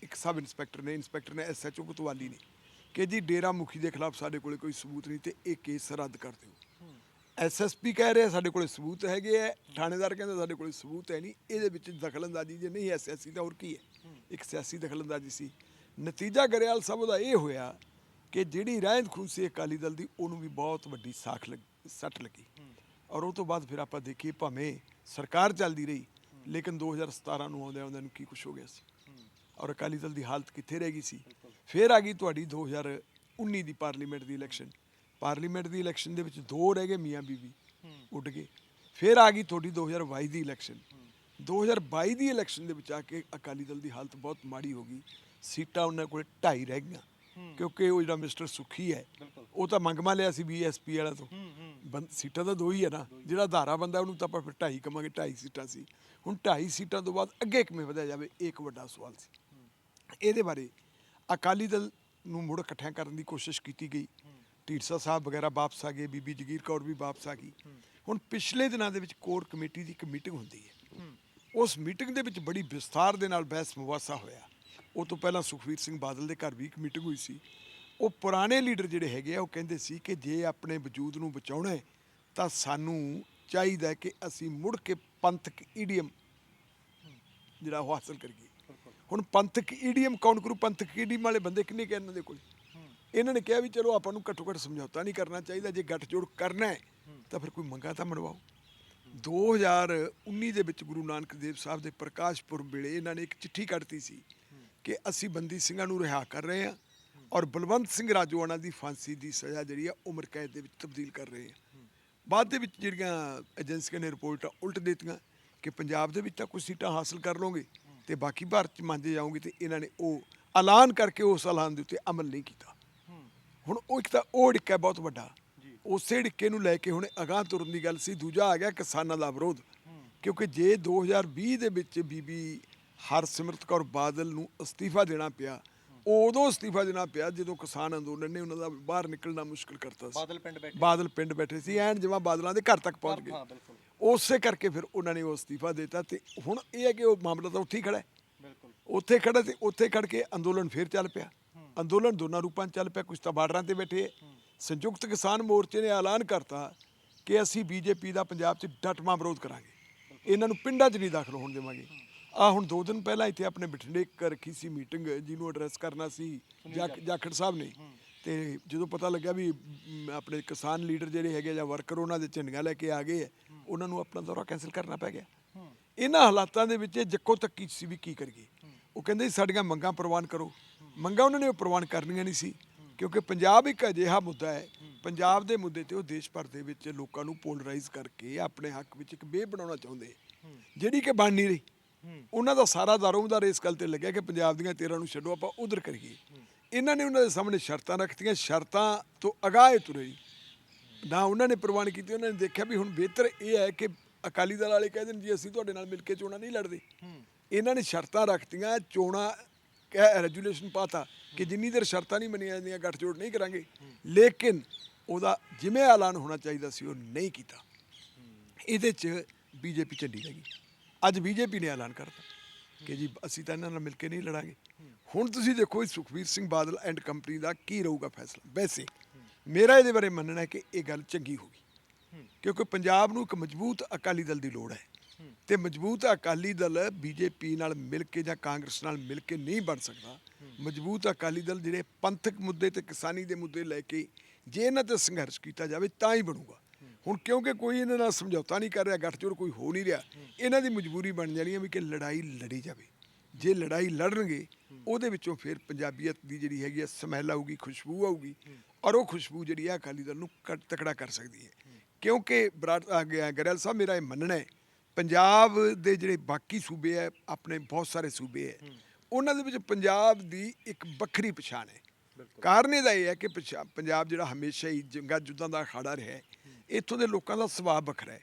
ਇੱਕ ਸਬ ਇੰਸਪੈਕਟਰ ਨੇ ਇੰਸਪੈਕਟਰ ਨੇ ਐਸਐਚਓ ਕੋਤਵਾਲੀ ਨੇ ਕਿ ਜੀ ਡੇਰਾ ਮੁਖੀ ਦੇ ਖਿਲਾਫ ਸਾਡੇ ਕੋਲੇ ਕੋਈ ਸਬੂਤ ਨਹੀਂ ਤੇ ਇਹ ਕੇਸ ਰੱਦ ਕਰ ਦਿਓ। ਐਸਐਸਪੀ ਕਹਿ ਰਿਹਾ ਸਾਡੇ ਕੋਲੇ ਸਬੂਤ ਹੈਗੇ ਆ, ਥਾਣੇਦਾਰ ਕਹਿੰਦਾ ਸਾਡੇ ਕੋਲੇ ਸਬੂਤ ਹੈ ਨਹੀਂ, ਇਹਦੇ ਵਿੱਚ ਦਖਲਅੰਦਾਜ਼ੀ ਜੇ ਨਹੀਂ ਐਸਐਸਸੀ ਤਾਂ ਹੋਰ ਕੀ ਹੈ? ਇੱਕ ਸਿਆਸੀ ਦਖਲਅੰਦਾਜ਼ੀ ਸੀ। ਨਤੀਜਾ ਗਰੇਵਾਲ ਸਾਹਿਬ ਦਾ ਇਹ ਹੋਇਆ ਕਿ ਜਿਹੜੀ ਰਹਿੰਦ ਖੂੰਸੀ ਅਕਾਲੀ ਦਲ ਦੀ, ਉਹਨੂੰ ਵੀ ਬਹੁਤ ਵੱਡੀ ਸਾਖ ਲੱਗੀ, ਸੱਟ ਲੱਗੀ। ਔਰ ਉਹ ਤੋਂ ਬਾਅਦ ਫਿਰ ਆਪਾਂ ਦੇਖੀਏ ਭਾਵੇਂ ਸਰਕਾਰ ਚੱਲਦੀ ਰਹੀ, ਲੇਕਿਨ 2017 ਨੂੰ ਆਉਂਦੇ ਆਉਂਦੇ ਨੂੰ ਕੀ ਕੁਝ ਹੋ ਗਿਆ ਸੀ? ਔਰ ਅਕਾਲੀ ਦਲ ਦੀ ਹਾਲਤ ਕਿੱਥੇ ਰਹਿ ਗਈ ਸੀ? ਫਿਰ ਆ ਗਈ ਤੁਹਾਡੀ 2019 ਦੀ ਪਾਰਲੀਮੈਂਟ ਦੀ ਇਲੈਕਸ਼ਨ। ਪਾਰਲੀਮੈਂਟ ਦੀ ਇਲੈਕਸ਼ਨ ਦੇ ਵਿੱਚ ਦੋ ਰਹਿ ਗਏ ਮੀਆਂ ਬੀਬੀ ਉੱਡ ਗਏ ਫਿਰ ਆ ਗਈ ਤੁਹਾਡੀ 2022 ਦੀ ਇਲੈਕਸ਼ਨ। 2022 ਦੀ ਇਲੈਕਸ਼ਨ ਦੇ ਵਿੱਚ ਆ ਕੇ ਅਕਾਲੀ ਦਲ ਦੀ ਹਾਲਤ ਬਹੁਤ ਮਾੜੀ ਹੋ ਗਈ। ਸੀਟਾਂ ਉਹਨਾਂ ਕੋਲ ਢਾਈ ਰਹਿ ਗਈਆਂ। ਕਿਉਂਕਿ ਉਹ ਜਿਹੜਾ ਮਿਸਟਰ ਸੁਖੀ ਹੈ, ਉਹ ਤਾਂ ਮੰਗਮਾ ਲਿਆ ਸੀ ਬੀਐਸਪੀ ਵਾਲਾ ਤੋਂ। ਬੰਦ ਸੀਟਾਂ ਤਾਂ ਦੋ ਹੀ ਹੈ ਨਾ। ਜਿਹੜਾ ਧਾਰਾ ਬੰਦਾ ਉਹਨੂੰ ਤਾਂ ਆਪਾਂ ਫਿਰ ਢਾਈ ਕਮਾਂਗੇ ਢਾਈ ਸੀਟਾਂ ਸੀ। ਹੁਣ ਢਾਈ ਸੀਟਾਂ ਤੋਂ ਬਾਅਦ ਅੱਗੇ ਕਿਵੇਂ ਵਧਿਆ ਜਾਵੇ, ਇਹ ਇੱਕ ਵੱਡਾ ਸਵਾਲ ਸੀ। ਇਹਦੇ ਬਾਰੇ ਅਕਾਲੀ ਦਲ ਨੂੰ ਮੁੜ ਇਕੱਠਿਆਂ ਕਰਨ ਦੀ ਕੋਸ਼ਿਸ਼ ਕੀਤੀ ਗਈ। ਢੀਂਡਸਾ ਸਾਹਿਬ ਵਗੈਰਾ ਵਾਪਸ ਆ ਗਏ, ਬੀਬੀ ਜਗੀਰ ਕੌਰ ਵੀ ਵਾਪਸ ਆ ਗਈ। ਹੁਣ ਪਿਛਲੇ ਦਿਨਾਂ ਦੇ ਵਿੱਚ ਕੋਰ ਕਮੇਟੀ ਦੀ ਇੱਕ ਮੀਟਿੰਗ ਹੁੰਦੀ ਹੈ। ਉਸ ਮੀਟਿੰਗ ਦੇ ਵਿੱਚ ਬੜੀ ਵਿਸਥਾਰ ਦੇ ਨਾਲ ਬਹਿਸ ਮੁਬਾਸਾ ਹੋਇਆ। ਉਹ ਤੋਂ ਪਹਿਲਾਂ ਸੁਖਵੀਰ ਸਿੰਘ ਬਾਦਲ ਦੇ ਘਰ ਵੀ ਇੱਕ ਮੀਟਿੰਗ ਹੋਈ ਸੀ। ਉਹ ਪੁਰਾਣੇ ਲੀਡਰ ਜਿਹੜੇ ਹੈਗੇ ਆ, ਉਹ ਕਹਿੰਦੇ ਸੀ ਕਿ ਜੇ ਆਪਣੇ ਵਜੂਦ ਨੂੰ ਬਚਾਉਣਾ ਹੈ, ਤਾਂ ਸਾਨੂੰ ਚਾਹੀਦਾ ਕਿ ਅਸੀਂ ਮੁੜ ਕੇ ਪੰਥਕ ਈਡੀਐਮ ਜਿਹੜਾ ਉਹ ਹਾਸਲ ਕਰੀਏ। ਹੁਣ ਪੰਥਕ ਈਡੀਐਮ ਕੌਣ ਕਰੂ? ਪੰਥਕ ਈਡੀਐਮ ਵਾਲੇ ਬੰਦੇ ਕਿੰਨੇ ਕਿ ਇਹਨਾਂ ਦੇ ਕੋਲ ਇਹਨਾਂ ਨੇ ਕਿਹਾ ਵੀ ਚਲੋ ਆਪਾਂ ਨੂੰ ਘੱਟੋ ਘੱਟ ਸਮਝੌਤਾ ਨਹੀਂ ਕਰਨਾ ਚਾਹੀਦਾ, ਜੇ ਗੱਠਜੋੜ ਕਰਨਾ ਹੈ, ਤਾਂ ਫਿਰ ਕੋਈ ਮੰਗਾ ਤਾਂ ਮਨਵਾਓ 2019 ਦੇ ਵਿੱਚ ਗੁਰੂ ਨਾਨਕ ਦੇਵ ਸਾਹਿਬ ਦੇ ਪ੍ਰਕਾਸ਼ ਪੁਰਬ ਵੇਲੇ ਇਹਨਾਂ ਨੇ ਇੱਕ ਚਿੱਠੀ ਕੱਢਤੀ ਸੀ ਕਿ ਅਸੀਂ ਬੰਦੀ ਸਿੰਘਾਂ ਨੂੰ ਰਿਹਾ ਕਰ ਰਹੇ ਹਾਂ ਔਰ ਬਲਵੰਤ ਸਿੰਘ ਰਾਜੋਆਣਾ ਦੀ ਫਾਂਸੀ ਦੀ ਸਜ਼ਾ ਜਿਹੜੀ ਆ ਉਮਰ ਕੈਦ ਦੇ ਵਿੱਚ ਤਬਦੀਲ ਕਰ ਰਹੇ ਹਾਂ। ਬਾਅਦ ਦੇ ਵਿੱਚ ਜਿਹੜੀਆਂ ਏਜੰਸੀਆਂ ਨੇ ਰਿਪੋਰਟਾਂ ਉਲਟ ਦਿੱਤੀਆਂ ਕਿ ਪੰਜਾਬ ਦੇ ਵਿੱਚ ਤਾਂ ਕੁਝ ਸੀਟਾਂ ਹਾਸਲ ਕਰ ਲਓਗੇ ਤੇ ਬਾਕੀ ਭਾਰਤ ਚ ਮੰਜੇ ਜਾਓਗੇ ਤੇ ਇਹਨਾਂ ਨੇ ਉਹ ਐਲਾਨ ਕਰਕੇ ਉਸ ਐਲਾਨ ਦੇ ਉੱਤੇ ਅਮਲ ਨਹੀਂ ਕੀਤਾ। ਹੁਣ ਉਹ ਇੱਕ ਤਾਂ ਉਹ ਢਿੱਕਾ ਬਹੁਤ ਵੱਡਾ। ਉਸੇ ਢਿੱਕੇ ਨੂੰ ਲੈ ਕੇ ਹੁਣ ਅਗਾਂਹ ਤੁਰਨ ਦੀ ਗੱਲ ਸੀ ਦੂਜਾ ਆ ਗਿਆ ਕਿਸਾਨਾਂ ਦਾ ਵਿਰੋਧ ਕਿਉਂਕਿ ਜੇ 2020 ਦੇ ਵਿੱਚ ਬੀਬੀ ਹਰਸਿਮਰਤ ਕੌਰ ਬਾਦਲ ਨੂੰ ਅਸਤੀਫਾ ਦੇਣਾ ਪਿਆ ਉਦੋਂ ਅਸਤੀਫਾ ਦੇਣਾ ਪਿਆ ਜਦੋਂ ਕਿਸਾਨ ਅੰਦੋਲਨ ਨੇ ਉਹਨਾਂ ਦਾ ਬਾਹਰ ਨਿਕਲਣਾ ਮੁਸ਼ਕਲ ਕਰਤਾ ਸੀ। ਬਾਦਲ ਪਿੰਡ ਬੈਠੇ। ਬਾਦਲ ਪਿੰਡ ਬੈਠੇ ਸੀ ਐਨ ਜਿਵੇਂ ਬਾਦਲਾਂ ਦੇ ਘਰ ਤੱਕ ਪਹੁੰਚ ਗਏ। ਉਸੇ ਕਰਕੇ ਫਿਰ ਉਹਨਾਂ ਨੇ ਉਹ ਅਸਤੀਫਾ ਦਿੱਤਾ ਤੇ ਹੁਣ ਇਹ ਹੈ ਕਿ ਉਹ ਮਾਮਲਾ ਤਾਂ ਉੱਥੇ ਹੀ ਖੜਾ ਹੈ। ਬਿਲਕੁਲ। ਉੱਥੇ ਖੜਾ ਤੇ ਉੱਥੇ ਖੜ ਕੇ ਅੰਦੋਲਨ ਫੇਰ ਚੱਲ ਪਿਆ। ਅੰਦੋਲਨ ਦੋਨਾਂ ਰੂਪਾਂ ਚੱਲ ਪਿਆ ਕੁਝ ਤਾਂ ਬਾਰਡਰਾਂ ਤੇ ਬੈਠੇ। ਸੰਯੁਕਤ ਕਿਸਾਨ ਮੋਰਚੇ ਨੇ ਐਲਾਨ ਕਰਤਾ ਕਿ ਅਸੀਂ ਬੀਜੇਪੀ ਦਾ ਪੰਜਾਬ 'ਚ ਡਟਮਾ ਵਿਰੋਧ ਕਰਾਂਗੇ। ਇਹਨਾਂ ਨੂੰ ਪਿੰਡਾਂ 'ਚ ਨਹੀਂ ਦਾਖਲ ਹੋਣ ਦੇਵਾਂਗੇ। ਆ ਹੁਣ ਦੋ ਦਿਨ ਪਹਿਲਾਂ ਇੱਥੇ ਆਪਣੇ ਬਠਿੰਡੇ ਰੱਖੀ ਸੀ ਮੀਟਿੰਗ ਜਿਹਨੂੰ ਐਡਰੈਸ ਕਰਨਾ ਸੀ ਜਾਖ- ਜਾਖੜ। ਸਾਹਿਬ ਨੇ। ਤੇ ਜਦੋਂ ਪਤਾ ਲੱਗਿਆ ਵੀ ਆਪਣੇ ਕਿਸਾਨ ਲੀਡਰ ਜਿਹੜੇ ਹੈਗੇ ਜਾਂ ਵਰਕਰ ਉਹਨਾਂ ਦੇ ਝੰਡੀਆਂ ਲੈ ਕੇ ਆ ਗਏ ਹੈ, ਉਹਨਾਂ ਨੂੰ ਆਪਣਾ ਦੌਰਾ ਕੈਨਸਲ ਕਰਨਾ ਪੈ ਗਿਆ। ਇਹਨਾਂ ਹਾਲਾਤਾਂ ਦੇ ਵਿੱਚ ਇਹ ਜੱਕੋ ਤੱਕੀ ਸੀ ਵੀ ਕੀ ਕਰੀਏ। ਉਹ ਕਹਿੰਦੇ ਸਾਡੀਆਂ ਮੰਗਾਂ ਪ੍ਰਵਾਨ ਕਰੋ। ਮੰਗਾਂ ਉਹਨਾਂ ਨੇ ਉਹ ਪ੍ਰਵਾਨ ਕਰਨੀਆਂ ਨਹੀਂ ਸੀ, ਕਿਉਂਕਿ ਪੰਜਾਬ ਇੱਕ ਅਜਿਹਾ ਮੁੱਦਾ ਹੈ। ਪੰਜਾਬ ਦੇ ਮੁੱਦੇ ਤੇ ਉਹ ਦੇਸ਼ ਭਰ ਦੇ ਵਿੱਚ ਲੋਕਾਂ ਨੂੰ ਪੋਲਰਾਈਜ਼ ਕਰਕੇ ਆਪਣੇ ਹੱਕ ਵਿੱਚ ਇੱਕ ਬੇਬ ਬਣਾਉਣਾ ਚਾਹੁੰਦੇ ਜਿਹੜੀ ਕਿ ਬਣ ਨਹੀਂ ਰਹੀ। ਉਹਨਾਂ ਦਾ ਸਾਰਾ ਦਾਰੋਮਦਾਰ ਇਸ ਗੱਲ ਤੇ ਲੱਗਿਆ ਕਿ ਪੰਜਾਬ ਦੀਆਂ 13 ਨੂੰ ਛੱਡੋ, ਆਪਾਂ ਉਧਰ ਕਰੀਏ। ਇਹਨਾਂ ਨੇ ਉਹਨਾਂ ਦੇ ਸਾਹਮਣੇ ਸ਼ਰਤਾਂ ਰੱਖਤੀਆਂ। ਸ਼ਰਤਾਂ ਤੋਂ ਅਗਾਹ ਤੁਰੇ। ਨਾ ਉਹਨਾਂ ਨੇ ਪ੍ਰਵਾਨ ਕੀਤੀ ਉਹਨਾਂ ਨੇ ਦੇਖਿਆ ਵੀ ਹੁਣ ਬਿਹਤਰ ਇਹ ਹੈ ਕਿ ਅਕਾਲੀ ਦਲ ਵਾਲੇ ਕਹਿੰਦੇ ਨੇ ਜੀ ਅਸੀਂ ਤੁਹਾਡੇ ਨਾਲ ਮਿਲ ਕੇ ਚੋਣਾਂ ਨਹੀਂ ਲੜਦੇ। ਇਹਨਾਂ ਨੇ ਸ਼ਰਤਾਂ ਰੱਖਤੀਆਂ ਚੋਣਾਂ ਰੈਜੂਲੇਸ਼ਨ ਪਾਤਾ ਕਿ ਜਿੰਨੀ ਦੇਰ ਸ਼ਰਤਾਂ ਨਹੀਂ ਮੰਨੀਆਂ ਜਾਂਦੀਆਂ ਗੱਠਜੋੜ ਨਹੀਂ ਕਰਾਂਗੇ। ਲੇਕਿਨ ਉਹਦਾ ਜਿਵੇਂ ਐਲਾਨ ਹੋਣਾ ਚਾਹੀਦਾ ਸੀ ਉਹ ਨਹੀਂ ਕੀਤਾ। ਇਹਦੇ 'ਚ ਬੀਜੇਪੀ ਝੰਡੀ ਲੱਗੀ ਅੱਜ ਬੀਜੇਪੀ ਨੇ ਐਲਾਨ ਕਰਤਾ ਕਿ ਜੀ ਅਸੀਂ ਤਾਂ ਇਹਨਾਂ ਨਾਲ ਮਿਲ ਕੇ ਨਹੀਂ ਲੜਾਂਗੇ। ਹੁਣ ਤੁਸੀਂ ਦੇਖੋ ਸੁਖਵੀਰ ਸਿੰਘ ਬਾਦਲ ਐਂਡ ਕੰਪਨੀ ਦਾ ਕੀ ਰਹੂਗਾ ਫੈਸਲਾ? ਵੈਸੇ ਮੇਰਾ ਇਹਦੇ ਬਾਰੇ ਮੰਨਣਾ ਹੈ ਕਿ ਇਹ ਗੱਲ ਚੰਗੀ ਹੋਗੀ ਕਿਉਂਕਿ ਪੰਜਾਬ ਨੂੰ ਇੱਕ ਮਜ਼ਬੂਤ ਅਕਾਲੀ ਦਲ ਦੀ ਲੋੜ ਹੈ। ਤੇ ਮਜ਼ਬੂਤ ਅਕਾਲੀ ਦਲ ਬੀਜੇਪੀ ਨਾਲ ਮਿਲ ਕੇ ਜਾਂ ਕਾਂਗਰਸ ਨਾਲ ਮਿਲ ਕੇ ਨਹੀਂ ਬਣ ਸਕਦਾ। ਮਜ਼ਬੂਤ ਅਕਾਲੀ ਦਲ ਜਿਹੜੇ ਪੰਥਕ ਮੁੱਦੇ ਤੇ ਕਿਸਾਨੀ ਦੇ ਮੁੱਦੇ ਲੈ ਕੇ ਜੇ ਇਹਨਾਂ ਤੇ ਸੰਘਰਸ਼ ਕੀਤਾ ਜਾਵੇ ਤਾਂ ਹੀ ਬਣੂਗਾ। ਹੁਣ ਕਿਉਂਕਿ ਕੋਈ ਇਹਨਾਂ ਨਾਲ ਸਮਝੌਤਾ ਨਹੀਂ ਕਰ ਰਿਹਾ ਗੱਠਜੋੜ ਕੋਈ ਹੋ ਨਹੀਂ ਰਿਹਾ ਇਹਨਾਂ ਦੀ ਮਜਬੂਰੀ ਬਣ ਜਾਣੀ ਹੈ ਵੀ ਕਿ ਲੜਾਈ ਲੜੀ ਜਾਵੇ। ਜੇ ਲੜਾਈ ਲੜਨਗੇ ਉਹਦੇ ਵਿੱਚੋਂ ਫਿਰ ਪੰਜਾਬੀਅਤ ਦੀ ਜਿਹੜੀ ਹੈਗੀ ਆ ਸਮੈਲ ਆਊਗੀ ਖੁਸ਼ਬੂ ਆਊਗੀ। ਔਰ ਉਹ ਖੁਸ਼ਬੂ ਜਿਹੜੀ ਆ ਅਕਾਲੀ ਦਲ ਨੂੰ ਤਕੜਾ ਕਰ ਸਕਦੀ ਹੈ। ਕਿਉਂਕਿ ਬਰਾੜ ਆ ਗਿਆ ਗਰੇਲ ਸਾਹਿਬ ਮੇਰਾ ਇਹ ਮੰਨਣਾ ਹੈ ਪੰਜਾਬ ਦੇ ਜਿਹੜੇ ਬਾਕੀ ਸੂਬੇ ਹੈ ਆਪਣੇ ਬਹੁਤ ਸਾਰੇ ਸੂਬੇ ਹੈ ਉਹਨਾਂ ਦੇ ਵਿੱਚ ਪੰਜਾਬ ਦੀ ਇੱਕ ਵੱਖਰੀ ਪਛਾਣ ਹੈ। ਕਾਰਨ ਇਹਦਾ ਇਹ ਹੈ ਕਿ ਪੰਜਾਬ ਜਿਹੜਾ ਹਮੇਸ਼ਾ ਹੀ ਜੰਗਾਂ ਜੁੱਦਾਂ ਦਾ ਅਖਾੜਾ ਰਿਹਾ ਹੈ ਇੱਥੋਂ ਦੇ ਲੋਕਾਂ ਦਾ ਸੁਭਾਅ ਵੱਖਰਾ ਹੈ।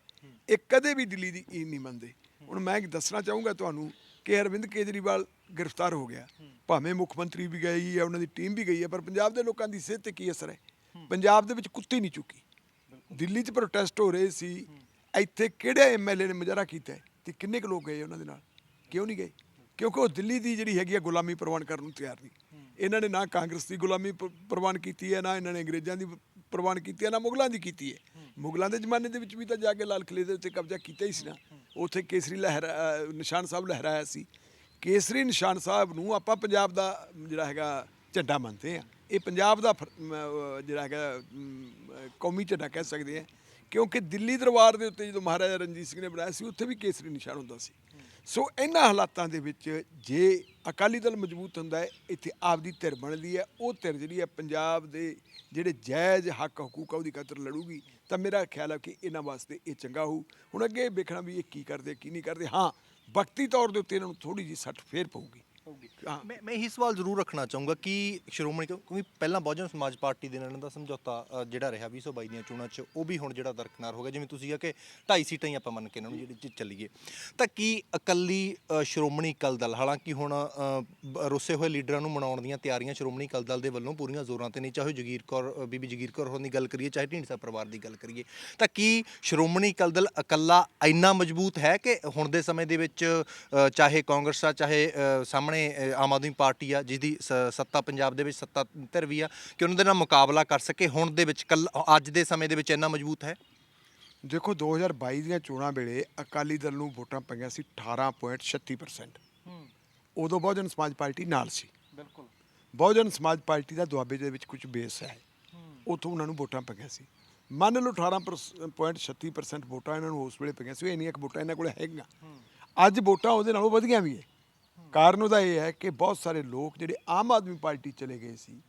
ਇਹ ਕਦੇ ਵੀ ਦਿੱਲੀ ਦੀ ਈਨ ਨਹੀਂ ਮੰਨਦੇ। ਹੁਣ ਮੈਂ ਦੱਸਣਾ ਚਾਹੂੰਗਾ ਤੁਹਾਨੂੰ ਕਿ ਅਰਵਿੰਦ ਕੇਜਰੀਵਾਲ ਗ੍ਰਿਫਤਾਰ ਹੋ ਗਿਆ। ਭਾਵੇਂ ਮੁੱਖ ਮੰਤਰੀ ਵੀ ਗਈ ਹੈ ਉਹਨਾਂ ਦੀ ਟੀਮ ਵੀ ਗਈ ਹੈ ਪਰ ਪੰਜਾਬ ਦੇ ਲੋਕਾਂ ਦੀ ਸਿਹਤ ਤੇ ਕੀ ਅਸਰ ਹੈ? ਪੰਜਾਬ ਦੇ ਵਿੱਚ ਕੁੱਤੀ ਨਹੀਂ ਚੁੱਕੀ। ਦਿੱਲੀ 'ਚ ਪ੍ਰੋਟੈਸਟ ਹੋ ਰਹੇ ਸੀ। ਇੱਥੇ ਕਿਹੜੇ ਐਮਐਲਏ ਨੇ ਮੁਜ਼ਾਹਰਾ ਕੀਤਾ ਤੇ ਕਿੰਨੇ ਕੁ ਲੋਕ ਗਏ ਉਹਨਾਂ ਦੇ ਨਾਲ? ਕਿਉਂ ਨਹੀਂ ਗਏ? ਕਿਉਂਕਿ ਉਹ ਦਿੱਲੀ ਦੀ ਜਿਹੜੀ ਹੈਗੀ ਹੈ ਗੁਲਾਮੀ ਪ੍ਰਵਾਨ ਕਰਨ ਨੂੰ ਤਿਆਰ ਨਹੀਂ। ਇਹਨਾਂ ਨੇ ਨਾ ਕਾਂਗਰਸ ਦੀ ਗੁਲਾਮੀ ਪ੍ਰਵਾਨ ਕੀਤੀ ਹੈ ਨਾ ਇਹਨਾਂ ਨੇ ਅੰਗਰੇਜ਼ਾਂ ਦੀ ਪ੍ਰਵਾਨ ਕੀਤੀ ਹੈ ਨਾ ਮੁਗਲਾਂ ਦੀ ਕੀਤੀ ਹੈ। ਮੁਗਲਾਂ ਦੇ ਜ਼ਮਾਨੇ ਦੇ ਵਿੱਚ ਵੀ ਤਾਂ ਜਾ ਕੇ ਲਾਲ ਕਿਲੇ ਦੇ ਉੱਤੇ ਕਬਜ਼ਾ ਕੀਤਾ ਹੀ ਸੀ ਨਾ। ਉੱਥੇ ਕੇਸਰੀ ਲਹਿਰਾ ਨਿਸ਼ਾਨ ਸਾਹਿਬ ਲਹਿਰਾਇਆ ਸੀ। ਕੇਸਰੀ ਨਿਸ਼ਾਨ ਸਾਹਿਬ ਨੂੰ ਆਪਾਂ ਪੰਜਾਬ ਦਾ ਜਿਹੜਾ ਹੈਗਾ ਝੰਡਾ ਮੰਨਦੇ ਆ ਇਹ ਪੰਜਾਬ ਦਾ ਫਰ- ਜਿਹੜਾ ਹੈਗਾ ਕੌਮੀ ਝੰਡਾ ਕਹਿ ਸਕਦੇ ਆ ਕਿਉਂਕਿ ਦਿੱਲੀ ਦਰਬਾਰ ਦੇ ਉੱਤੇ ਜਦੋਂ ਮਹਾਰਾਜਾ ਰਣਜੀਤ ਸਿੰਘ ਨੇ ਬਣਾਇਆ ਸੀ, ਉੱਥੇ ਵੀ ਕੇਸਰੀ ਨਿਸ਼ਾਨ ਹੁੰਦਾ ਸੀ। ਸੋ ਇਹਨਾਂ ਹਾਲਾਤਾਂ ਦੇ ਵਿੱਚ ਜੇ ਅਕਾਲੀ ਦਲ ਮਜ਼ਬੂਤ ਹੁੰਦਾ ਹੈ, ਇੱਥੇ ਆਪਦੀ ਧਿਰ ਬਣਦੀ ਹੈ। ਉਹ ਧਿਰ ਜਿਹੜੀ ਹੈ, ਪੰਜਾਬ ਦੇ ਜਿਹੜੇ ਜਾਇਜ਼ ਹੱਕ, ਹਕੂਕ ਆ, ਉਹਦੀ ਖਾਤਰ ਲੜੂਗੀ। ਤਾਂ ਮੇਰਾ ਖਿਆਲ ਹੈ ਕਿ ਇਹਨਾਂ ਵਾਸਤੇ ਇਹ ਚੰਗਾ ਹੋਊ। ਹੁਣ ਅੱਗੇ ਵੇਖਣਾ ਵੀ ਇਹ ਕੀ ਕਰਦੇ, ਕੀ ਨਹੀਂ ਕਰਦੇ। ਹਾਂ, ਵਕਤੀ ਤੌਰ ਦੇ ਉੱਤੇ ਇਹਨਾਂ ਨੂੰ ਥੋੜੀ ਜਿਹੀ ਸੱਟ ਫੇਰ ਪਊਗੀ। ਪਊਗੀ ਹਾਂ। ਮੈਂ ਮੈਂ ਇਹੀ ਸਵਾਲ ਜ਼ਰੂਰ ਰੱਖਣਾ ਚਾਹੂੰਗਾ ਕਿ ਸ਼੍ਰੋਮਣੀ ਕਿਉਂ- ਕਿਉਂਕਿ ਪਹਿਲਾਂ ਬਹੁਜਨ ਸਮਾਜ ਪਾਰਟੀ ਦੇ ਨਾਲ ਇਹਨਾਂ ਦਾ ਸਮਝੌਤਾ ਅ, ਜਿਹੜਾ ਰਿਹਾ 2022 ਦੀਆਂ ਚੋਣਾਂ 'ਚ ਉਹ ਵੀ ਹੁਣ ਜਿਹੜਾ ਦਰਕਨਾਰ ਹੋ ਗਿਆ। ਜਿਵੇਂ ਤੁਸੀਂ ਕਿਹਾ ਕਿ 2.5 ਸੀਟਾਂ ਹੀ ਆਪਾਂ ਮੰਨ ਕੇ ਇਹਨਾਂ ਨੂੰ ਜਿਹੜੀ 'ਚ ਚੱਲੀਏ। ਤਾਂ ਕੀ ਇਕੱਲੀ ਅ, ਸ਼੍ਰੋਮਣੀ ਅਕਾਲੀ ਦਲ ਹਾਲਾਂਕਿ ਹੁਣ ਅ, ਬ- ਰੁੱਸੇ ਹੋਏ ਲੀਡਰਾਂ ਨੂੰ ਮਨਾਉਣ ਦੀਆਂ ਤਿਆਰੀਆਂ ਸ਼੍ਰੋਮਣੀ ਅਕਾਲੀ ਦਲ ਦੇ ਵੱਲੋਂ ਪੂਰੀਆਂ ਜ਼ੋਰਾਂ ਤੇ ਨਹੀਂ। ਚਾਹੇ ਜਗੀਰ ਕੌਰ ਅ, ਬੀਬੀ ਜਗੀਰ ਕੌਰ ਹੋਰਾਂ ਦੀ ਗੱਲ ਕਰੀਏ ਚਾਹੇ ਢੀਂਡਸਾ ਪਰਿਵਾਰ ਦੀ ਗੱਲ ਕਰੀਏ। ਤਾਂ ਕੀ ਸ਼੍ਰੋਮਣੀ ਅਕਾਲੀ ਦਲ ਇਕੱਲਾ ਇੰਨਾ ਮਜ਼ਬੂਤ ਹੈ ਕਿ ਹੁਣ ਦੇ ਸਮੇਂ ਦੇ ਵਿੱਚ ਅ, ਚਾਹੇ ਕਾਂਗਰਸ ਆ ਚਾਹੇ ਅ, ਸਾਹਮਣੇ ਅ, ਆਮ ਆਦਮੀ ਪਾਰਟੀ ਆ ਜਿਸ ਦੀ ਸ- ਸੱਤਾ ਪੰਜਾਬ ਦੇ ਵਿੱਚ ਸੱਤਾ ਧਿਰ ਵੀ ਆ ਕਿ ਉਹਨਾਂ ਦੇ ਨਾਲ ਮੁਕਾਬਲਾ ਕਰ ਸਕੇ ਹੁਣ ਦੇ ਵਿੱਚ ਕੱਲ ਅੱਜ ਦੇ ਸਮੇਂ ਦੇ ਵਿੱਚ ਇੰਨਾ ਮਜ਼ਬੂਤ ਹੈ? ਦੇਖੋ 2022 ਦੀਆਂ ਚੋਣਾਂ ਵੇਲੇ ਅਕਾਲੀ ਦਲ ਨੂੰ ਵੋਟਾਂ ਪਈਆਂ ਸੀ 18.36% ਉਦੋਂ ਬਹੁਜਨ ਸਮਾਜ ਪਾਰਟੀ ਨਾਲ ਸੀ। ਬਿਲਕੁਲ। ਬਹੁਜਨ ਸਮਾਜ ਪਾਰਟੀ ਦਾ ਦੁਆਬੇ ਦੇ ਵਿੱਚ ਕੁਝ ਬੇਸ ਹੈ। ਉਥੋਂ ਉਹਨਾਂ ਨੂੰ ਵੋਟਾਂ ਪਈਆਂ ਸੀ। ਮੰਨ ਲਓ 18.36% ਵੋਟਾਂ ਇਹਨਾਂ ਨੂੰ ਉਸ ਵੇਲੇ ਪਈਆਂ ਸੀ ਇੰਨੀਆਂ ਕੁ ਵੋਟਾਂ ਇਹਨਾਂ ਕੋਲ ਹੈਗੀਆਂ। ਅੱਜ ਵੋਟਾਂ ਉਹਦੇ ਨਾਲੋਂ ਵਧੀਆਂ ਵੀ ਹੈ। ਕਾਰਨ ਉਹਦਾ ਇਹ ਹੈ ਕਿ ਬਹੁਤ ਸਾਰੇ ਲੋਕ ਜਿਹੜੇ ਆਮ ਆਦਮੀ ਪਾਰਟੀ ਚਲੇ ਗਏ ਸੀ